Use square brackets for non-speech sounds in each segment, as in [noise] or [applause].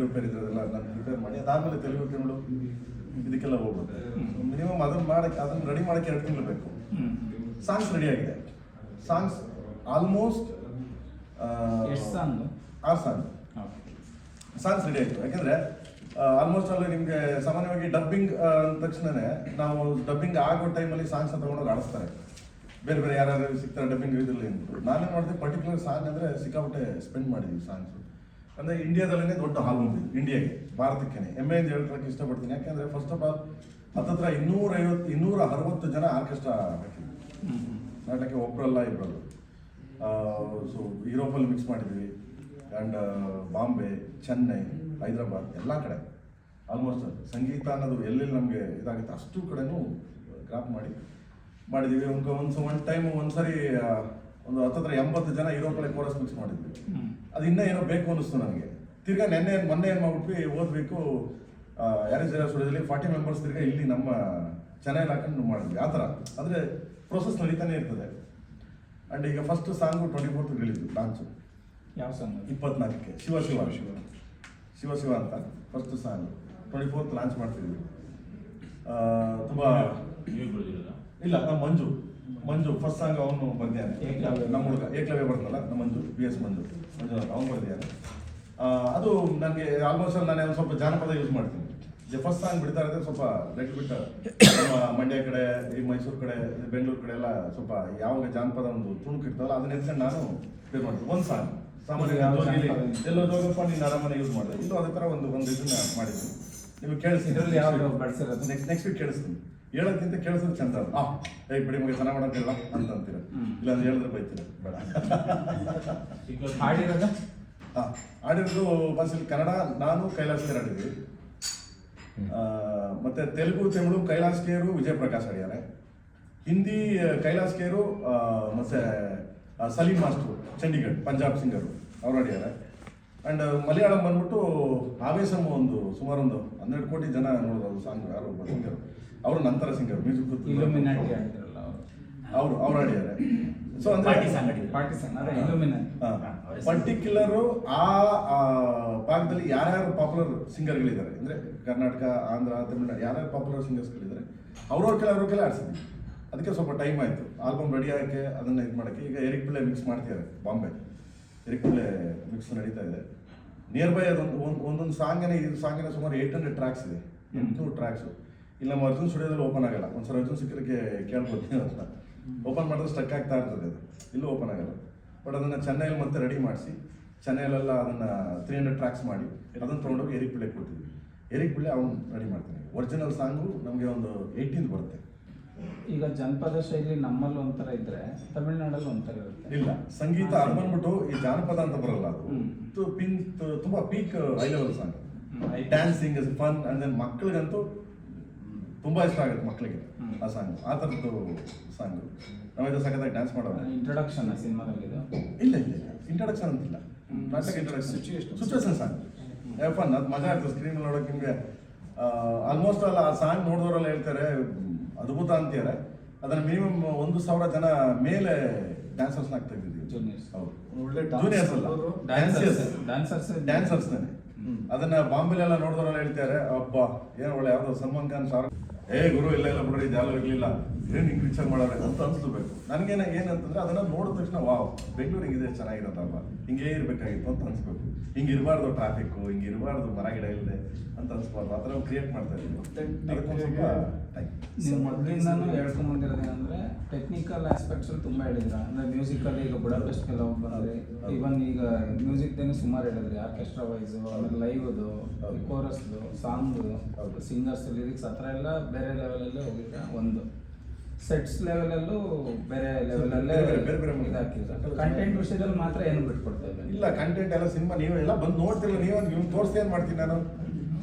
ಬೇರೆ ಬೇರೆ ಇದ್ರದೆಲ್ಲ ನಾನು ಪ್ರಿಪೇರ್ ಮಾಡಿ ಅದಾದಮೇಲೆ ತೆಲುಗು ತಮಿಳು ಇದಕ್ಕೆಲ್ಲ ಹೋಗ್ಬೋದು ಮಿನಿಮಮ್ ಅದನ್ನ ಮಾಡಕ್ಕೆ ಅದನ್ನ ರೆಡಿ ಮಾಡಕ್ಕೆ ಎರಡು ತಿಂಗಳು ಬೇಕು. ಸಾಂಗ್ಸ್ ರೆಡಿ ಆಗಿದೆ. ಸಾಂಗ್ಸ್ ಆಲ್ಮೋಸ್ಟ್ ಆರು ಸಾಂಗ್ ಸಾಂಗ್ಸ್ ರೆಡಿ ಆಯಿತು. ಯಾಕೆಂದ್ರೆ ಆಲ್ಮೋಸ್ಟ್ ಅಲ್ಲಿ ನಿಮಗೆ ಸಾಮಾನ್ಯವಾಗಿ ಡಬ್ಬಿಂಗ್ ಅಂದ ತಕ್ಷಣನೇ ನಾವು ಡಬ್ಬಿಂಗ್ ಆಗೋ ಟೈಮಲ್ಲಿ ಸಾಂಗ್ಸ್ ತಗೊಂಡೋಗಿ ಆಡಿಸ್ತಾರೆ. ಬೇರೆ ಬೇರೆ ಯಾರ್ಯಾರು ಸಿಗ್ತಾರೆ ಡಬ್ಬಿಂಗ್ ಇದ್ರಲ್ಲಿ ನಾನು ನಾನೇನು ಮಾಡಿದೆ ಪರ್ಟಿಕ್ಯುಲರ್ ಸಾಂಗ್ ಅಂದರೆ ಸಿಕ್ಕಾಪಟ್ಟೆ ಸ್ಪೆಂಡ್ ಮಾಡಿದ್ದೀವಿ ಸಾಂಗ್ಸ್ ಅಂದರೆ ಇಂಡಿಯಾದಲ್ಲೇ ದೊಡ್ಡ ಹಾಲ್ ಇದು ಇಂಡಿಯಾಗೆ ಭಾರತಕ್ಕೆ ಎಂದು ಹೇಳ್ಕೊಳಕ್ಕೆ ಇಷ್ಟಪಡ್ತೀನಿ. ಯಾಕೆಂದರೆ ಫಸ್ಟ್ ಆಫ್ ಆಲ್ ಹತ್ತತ್ರ ಇನ್ನೂರೈವತ್ತು ಇನ್ನೂರ ಅರವತ್ತು ಜನ ಆರ್ಕೆಸ್ಟ್ರಾ ಹಾಕಿದ್ವಿ ನಾಟಕ ಒಬ್ಬರಲ್ಲ ಇಬ್ಬರಲ್ಲ ಸೊ ಯುರೋಪಲ್ಲಿ ಮಿಕ್ಸ್ ಮಾಡಿದ್ವಿ. ಆ್ಯಂಡ್ ಬಾಂಬೆ ಚೆನ್ನೈ ಹೈದರಾಬಾದ್ ಎಲ್ಲ ಕಡೆ. ಆಲ್ಮೋಸ್ಟ್ ಸಂಗೀತ ಅನ್ನೋದು ಎಲ್ಲೆಲ್ಲಿ ನಮಗೆ ಇದಾಗುತ್ತೆ ಅಷ್ಟು ಕಡೆನೂ ಕ್ರಾಪ್ ಮಾಡಿ ಮಾಡಿದ್ದೀವಿ ಒಂದು ಒಂದು ಟೈಮ್ ಒಂದ್ಸರಿ ಆ, ಒಂದು ಹತ್ತತ್ರ ಎಂಬತ್ತು ಜನ ಯುರೋಪಲ್ಲಿ ಕೋರಸ್ ಮಿಕ್ಸ್ ಮಾಡಿದ್ವಿ. ಅದು ಇನ್ನೂ ಏನೋ ಬೇಕು ಅನಿಸ್ತು ನನಗೆ. ತಿರ್ಗಾ ನೆನ್ನೆ ಮೊನ್ನೆ ಏನು ಮಾಡ್ಬಿಟ್ವಿ ಓದಬೇಕು ಯಾರೇ ಸ್ಟುಡಿಯೋದಲ್ಲಿ ಫಾರ್ಟಿ ಮೆಂಬರ್ಸ್ ತಿರ್ಗಾ ಇಲ್ಲಿ ನಮ್ಮ ಚೆನ್ನೈಲಿ ಹಾಕೊಂಡು ಮಾಡಿದ್ವಿ. ಆ ಥರ. ಅಂದರೆ ಪ್ರೊಸೆಸ್ ನಡೀತಾನೆ ಇರ್ತದೆ. ಆ್ಯಂಡ್ ಈಗ ಫಸ್ಟ್ ಸಾಂಗು ಟ್ವೆಂಟಿ ಫೋರ್ತ್ ಹೇಳಿದ್ವಿ ಲಾಂಚು ಯಾವ ಸಾಂಗ್ ಇಪ್ಪತ್ನಾಲ್ಕಕ್ಕೆ. ಶಿವ ಶಿವ. ಶಿವ ಶಿವ ಶಿವ ಅಂತ first song twenty fourth launch ಮಾಡ್ತಿದ್ವಿ ತುಂಬ ಇಲ್ಲ ನಮ್ಮ ಮಂಜು. ಮಂಜು ಫಸ್ಟ್ ಸಾಂಗ್ ಅವನು ಬಂದಿದ್ದಾನೆ ಏಕಲವ್ಯ. ನಮ್ಮ ಹುಡುಗ ಏಕಲವ್ಯ ಬರ್ತಲ್ಲ ನಮ್ಮ ಮಂಜು ಬಿ ಎಸ್ ಮಂಜು. ಮಂಜು ಅವನು ಬರ್ದಿದ್ದಾನೆ ಅದು ನನಗೆ ಆಲ್ಮೋಸ್ಟ್ ನಾನು ಒಂದು ಸ್ವಲ್ಪ ಜಾನಪದ ಯೂಸ್ ಮಾಡ್ತೀನಿ. ಫಸ್ಟ್ ಸಾಂಗ್ ಬಿಡ್ತಾ ಇರೋದೇ ಸ್ವಲ್ಪ ಬೆಟ್ಟು ಬಿಟ್ಟು ನಮ್ಮ ಮಂಡ್ಯ ಕಡೆ ಈ ಮೈಸೂರು ಕಡೆ ಬೆಂಗಳೂರು ಕಡೆ ಎಲ್ಲ ಸ್ವಲ್ಪ ಯಾವಾಗ ಜಾನಪದ ಒಂದು ತುಣುಕು ಇರ್ತವಲ್ಲ ಅದನ್ನ ಎತ್ಕೊಂಡು ನಾನು ಪ್ಲೇ ಮಾಡ್ತೀನಿ. ಒಂದು ಸಾಂಗ್ ಸಾಮಾನ್ಯ ಯಾವ ಎಲ್ಲೋ ಜೋಗಪ್ಪ ನೀನು ಆರಾಮನೆ ಯೂಸ್ ಮಾಡಿದೆ. ಇಲ್ಲೂ ಅದೇ ಥರ ಒಂದು ಒಂದು ಇದನ್ನ ಮಾಡಿದ್ದೀನಿ. ನಿಮಗೆ ಕೇಳಿಸ್ತೀನಿ. ಬಡ್ಸಿರೋದು? ನೆಕ್ಸ್ಟ್ ನೆಕ್ಸ್ಟ್ ವೀಕ್ ಕೇಳಿಸ್ತೀನಿ. ಹೇಳೋದ್ಕಿಂತ ಕೇಳಿಸೋದು ಚಂದ ಅಲ್ಲ. ಆ ಏ ಬಿಡಿ ಮಗ ಚೆನ್ನಾಗಿ ಮಾಡೋಕ್ಕಿಲ್ಲ ಅಂತ ಅಂತೀರ. ಇಲ್ಲ ಅಂದ್ರೆ ಹೇಳಿದ್ರೆ ಬೈತೀರ? ಬೇಡ. ಹಾಡಿರೋದು? ಹಾಂ ಆಡಿರೋದು ಬಸ್ಸಲ್ಲಿ ಕನ್ನಡ ನಾನು ಕೈಲಾಸ್ ಕೇರ್ ಆಡಿದ್ವಿ ಆ, ಮತ್ತೆ ತೆಲುಗು ತಮಿಳು ಕೈಲಾಸ್ ಕೇರು ವಿಜಯ್ ಪ್ರಕಾಶ್ ಆಡಿದ್ದಾರೆ ಹಿಂದಿ ಕೈಲಾಸ್ ಕೇರು ಮತ್ತೆ ಆ, ಸಲೀಂ ಮಾಸ್ಟ್ರು ಚಂಡೀಗಢ್ ಪಂಜಾಬ್ ಸಿಂಗರು ಅವ್ರು ಆಡಿದ್ದಾರೆ ಆ್ಯಂಡ್ ಮಲಯಾಳಂ ಬಂದ್ಬಿಟ್ಟು ಒಂದು ಸುಮಾರು ಒಂದು ಹನ್ನೆರಡು ಕೋಟಿ ಜನ ನೋಡೋದು ಸಾಂಗ್ ಯಾರು ಒಬ್ಬ ಸಿಂಗರ್. ಅವರು ನಂತರ ಸಿಂಗರ್. ಮ್ಯೂಸಿಕ್ ಅವರು. ಅವರು ಆಡಿದ್ದಾರೆ ಸೊ ಅಂದ್ರೆ ಪರ್ಟಿಕ್ಯುಲರ್ ಆ ಆ ಭಾಗದಲ್ಲಿ ಯಾರ್ಯಾರು ಪಾಪ್ಯುಲರ್ ಸಿಂಗರ್ಗಳಿದ್ದಾರೆ ಅಂದ್ರೆ ಕರ್ನಾಟಕ ಆಂಧ್ರ ತಮಿಳುನಾಡು ಯಾರ್ಯಾರು ಪಾಪ್ಯುಲರ್ ಸಿಂಗರ್ಸ್ಗಳಿದ್ದಾರೆ ಅವ್ರವ್ರ ಕೆಲ ಅವ್ರ ಕೆಲ ಆಡ್ಸಿದ್ವಿ ಅದಕ್ಕೆ ಸ್ವಲ್ಪ ಟೈಮ್ ಆಯಿತು. ಆಲ್ಬಮ್ ರೆಡಿ ಆಗಕ್ಕೆ ಅದನ್ನ ಇದು ಮಾಡೋಕ್ಕೆ ಈಗ ಎರಿಕ್ ಬಿಳೆ ಮಿಕ್ಸ್ ಮಾಡ್ತಿದ್ದಾರೆ ಬಾಂಬೆ ಎರಿಕ್ ಪಿಳ್ಳೆ ಮಿಕ್ಸ್ ನಡೀತಾ ಇದೆ. ನಿಯರ್ ಬೈ ಅದೊಂದು ಒಂದು ಒಂದೊಂದು ಸಾಂಗೇ ಇದು ಸಾಂಗಿನ ಸುಮಾರು ಏಯ್ಟ್ ಹಂಡ್ರೆಡ್ ಟ್ರ್ಯಾಕ್ಸ್ ಇದೆ. ಎಂಟುನೂರು ಟ್ರ್ಯಾಕ್ಸು ಇಲ್ಲ ನಮ್ಮ ಅರ್ಜುನ್ ಸ್ಟುಡಿಯೋದಲ್ಲಿ ಓಪನ್ ಆಗಲ್ಲ. ಒಂದ್ಸಲ ಅರ್ಜುನ್ ಸಿಕ್ಕರಿಗೆ ಕೇಳ್ಬೋದು ಅಂತ. ಓಪನ್ ಮಾಡಿದ್ರೆ ಸ್ಟಕ್ ಆಗ್ತಾ ಇರ್ತದೆ ಅದು. ಇಲ್ಲೂ ಓಪನ್ ಆಗಲ್ಲ. ಬಟ್ ಅದನ್ನು ಚೆನ್ನೈಲಿ ಮತ್ತೆ ರೆಡಿ ಮಾಡಿಸಿ ಚೆನ್ನೈಲೆಲ್ಲ ಅದನ್ನು ತ್ರೀ ಹಂಡ್ರೆಡ್ ಟ್ರ್ಯಾಕ್ಸ್ ಮಾಡಿ ಅದನ್ನು ತೊಗೊಂಡೋಗಿ ಎರಿಕ್ ಬಿಳೆ ಕೊಡ್ತೀವಿ ಎರಿಕ್ ಬಿಳೆ ಅವ್ನು ರೆಡಿ ಮಾಡ್ತಾನೆ. ಒರಿಜಿನಲ್ ಸಾಂಗು ನಮಗೆ ಒಂದು ಏಯ್ಟೀನ್ ಬರುತ್ತೆ. ಈಗ ಜನಪದ ಶೈಲಿ ನಮ್ಮಲ್ಲಿ ಒಂಥರ ಇದ್ರೆ ತಮಿಳ್ನಾಡಲ್ಲಿ ಒಂಥರ ಇರುತ್ತೆ. ಇಲ್ಲ ಸಂಗೀತ ಅದು ಬಂದ್ಬಿಟ್ಟು ಈ ಜಾನಪದ ಅಂತ ಬರಲ್ಲ ಅದು. ಪಿನ್ ತುಂಬಾ peak high level song I dancing is fun and then ಮಕ್ಕಳಿಗಂತೂ ತುಂಬಾ ಇಷ್ಟ ಆಗುತ್ತೆ ಮಕ್ಕಳಿಗೆ ಆ ಸಾಂಗ್ ಆ ಥರದ್ದು ಸಾಂಗ್ ನಾವೆಲ್ಲ ಸಖತ್ತಾಗಿ ಡ್ಯಾನ್ಸ್ ಮಾಡೋದು. ಇಂಟ್ರೊಡಕ್ಷನ್ ಸಿನಿಮಾದಲ್ಲಿ ಇದು? ಇಲ್ಲ ಇಲ್ಲ ಇಂಟ್ರೊಡಕ್ಷನ್ ಅಂತಿಲ್ಲ. ನಾಟಕ introduction situation situation song fun ಅದು ಮಜಾ ಇರ್ತದೆ ಸ್ಕ್ರೀನ್ ನೋಡೋಕೆ ನಿಮಗೆ ಆಲ್ಮೋಸ್ಟ್ ಅಲ್ಲ ಆ ಸಾಂಗ್ ನೋಡಿದವರೆಲ್ಲ ಹೇಳ್ತಾರೆ ಅದ್ಭುತ ಅಂತಾರೆ ಅದನ್ನ ಮಿನಿಮಮ್ ಒಂದು ಸಾವಿರ ಜನ ಮೇಲೆ ಡ್ಯಾನ್ಸರ್ಸ್ನ ಆಗ್ತಾ ಇದ್ದೀವಿ. ಒಳ್ಳೆ ಜೂನಿಯರ್ಸ್ ಅಲ್ಲ. Dancers dancers dancers. ಅದನ್ನ ಬಾಂಬೆಲೆಲ್ಲ ಹೇಳ್ತಾರೆ ಅಪ್ಪ ಏನು ಒಳ್ಳೆ ಯಾವ್ದೋ ಸಲ್ಮಾನ್ ಖಾನ್ ಶಾರುಖ್ ಏ ಗುರು ಇಲ್ಲ ಇಲ್ಲ ಬಿಡ್ರಿ ಜಾಲ ಇರ್ಲಿಲ್ಲ. ಏನ್ ಹಿಂಗ್ ಪಿಕ್ಚರ್ ಮಾಡೋರೆ ಅಂತ ಅನ್ಸ್ಬೇಕು ನನಗೇನ ಏನಂತಂದ್ರೆ ಅದನ್ನ ನೋಡಿದ ತಕ್ಷಣ ವಾವ್ ಬೆಂಗಳೂರು ಹಿಂಗಿದೆ ಚೆನ್ನಾಗಿರತ್ತಲ್ವ ಹಿಂಗೇ ಇರ್ಬೇಕಾಗಿತ್ತು ಅಂತ ಅನ್ಸ್ಬೇಕು ಹಿಂಗ್ ಇರಬಾರ್ದು ಟ್ರಾಫಿಕ್ ಹಿಂಗ್ ಇರಬಾರ್ದು ಮರ ಗಿಡ ಇಲ್ಲದೆ ಅಂತ ಅನ್ಸ್ಬಾರ್ದು. ಆ ಥರ ಕ್ರಿಯೇಟ್ ಮಾಡ್ತಾ ಇದ್ದೀವಿ. ನೀವು ಮೊದಲಿಂದನೂ ಹೇಳ್ಕೊಂಡ್ ಬಂದಿರೋದೇನಂದ್ರೆ ಟೆಕ್ನಿಕಲ್ ಆಸ್ಪೆಕ್ಟ್ಸ್ ತುಂಬ ಹೇಳಿದ್ರ. ಅಂದ್ರೆ ಮ್ಯೂಸಿಕ್ ಅಲ್ಲಿ ಈಗ ಬುಡಾಪೆಸ್ಟ್ ಎಲ್ಲ ಹೋಗಿ ಈವನ್ ಹೌದು. ಇವನ್ ಈಗ ಮ್ಯೂಸಿಕ್ ದೇನೆ ಸುಮಾರು ಹೇಳಿದ್ರಿ ಆರ್ಕೆಸ್ಟ್ರಾ ವೈಸ್ ಆಮೇಲೆ ಲೈವ್ ಅದು ಸಾಂಗ್ದು. ಸಿಂಗರ್ಸ್ ಲಿರಿಕ್ಸ್ ಆ ಥರ ಎಲ್ಲ ಬೇರೆ ಲೆವೆಲಲ್ಲೇ ಅಲ್ಲೇ ಹೋಗಿದ್ರ ಒಂದು. ಸೆಟ್ಸ್ ಲೆವೆಲಲ್ಲೂ ಬೇರೆ ಲೆವೆಲಲ್ಲೇ ಬೇರೆ ಬೇರೆ ಬೇರೆ ಬೇರೆ ಕಂಟೆಂಟ್ ವಿಷಯದಲ್ಲಿ ಮಾತ್ರ ಏನು ಬಿಟ್ಕೊಡ್ತಾ ಇಲ್ಲ. ಇಲ್ಲ ಕಂಟೆಂಟ್ ಎಲ್ಲ ಸಿನಿಮಾ ನೀವು ಎಲ್ಲ ಬಂದು ನೋಡ್ತಿಲ್ಲ ನೀವು ನೀವು ಏನು ಮಾಡ್ತೀನಿ ನಾನು?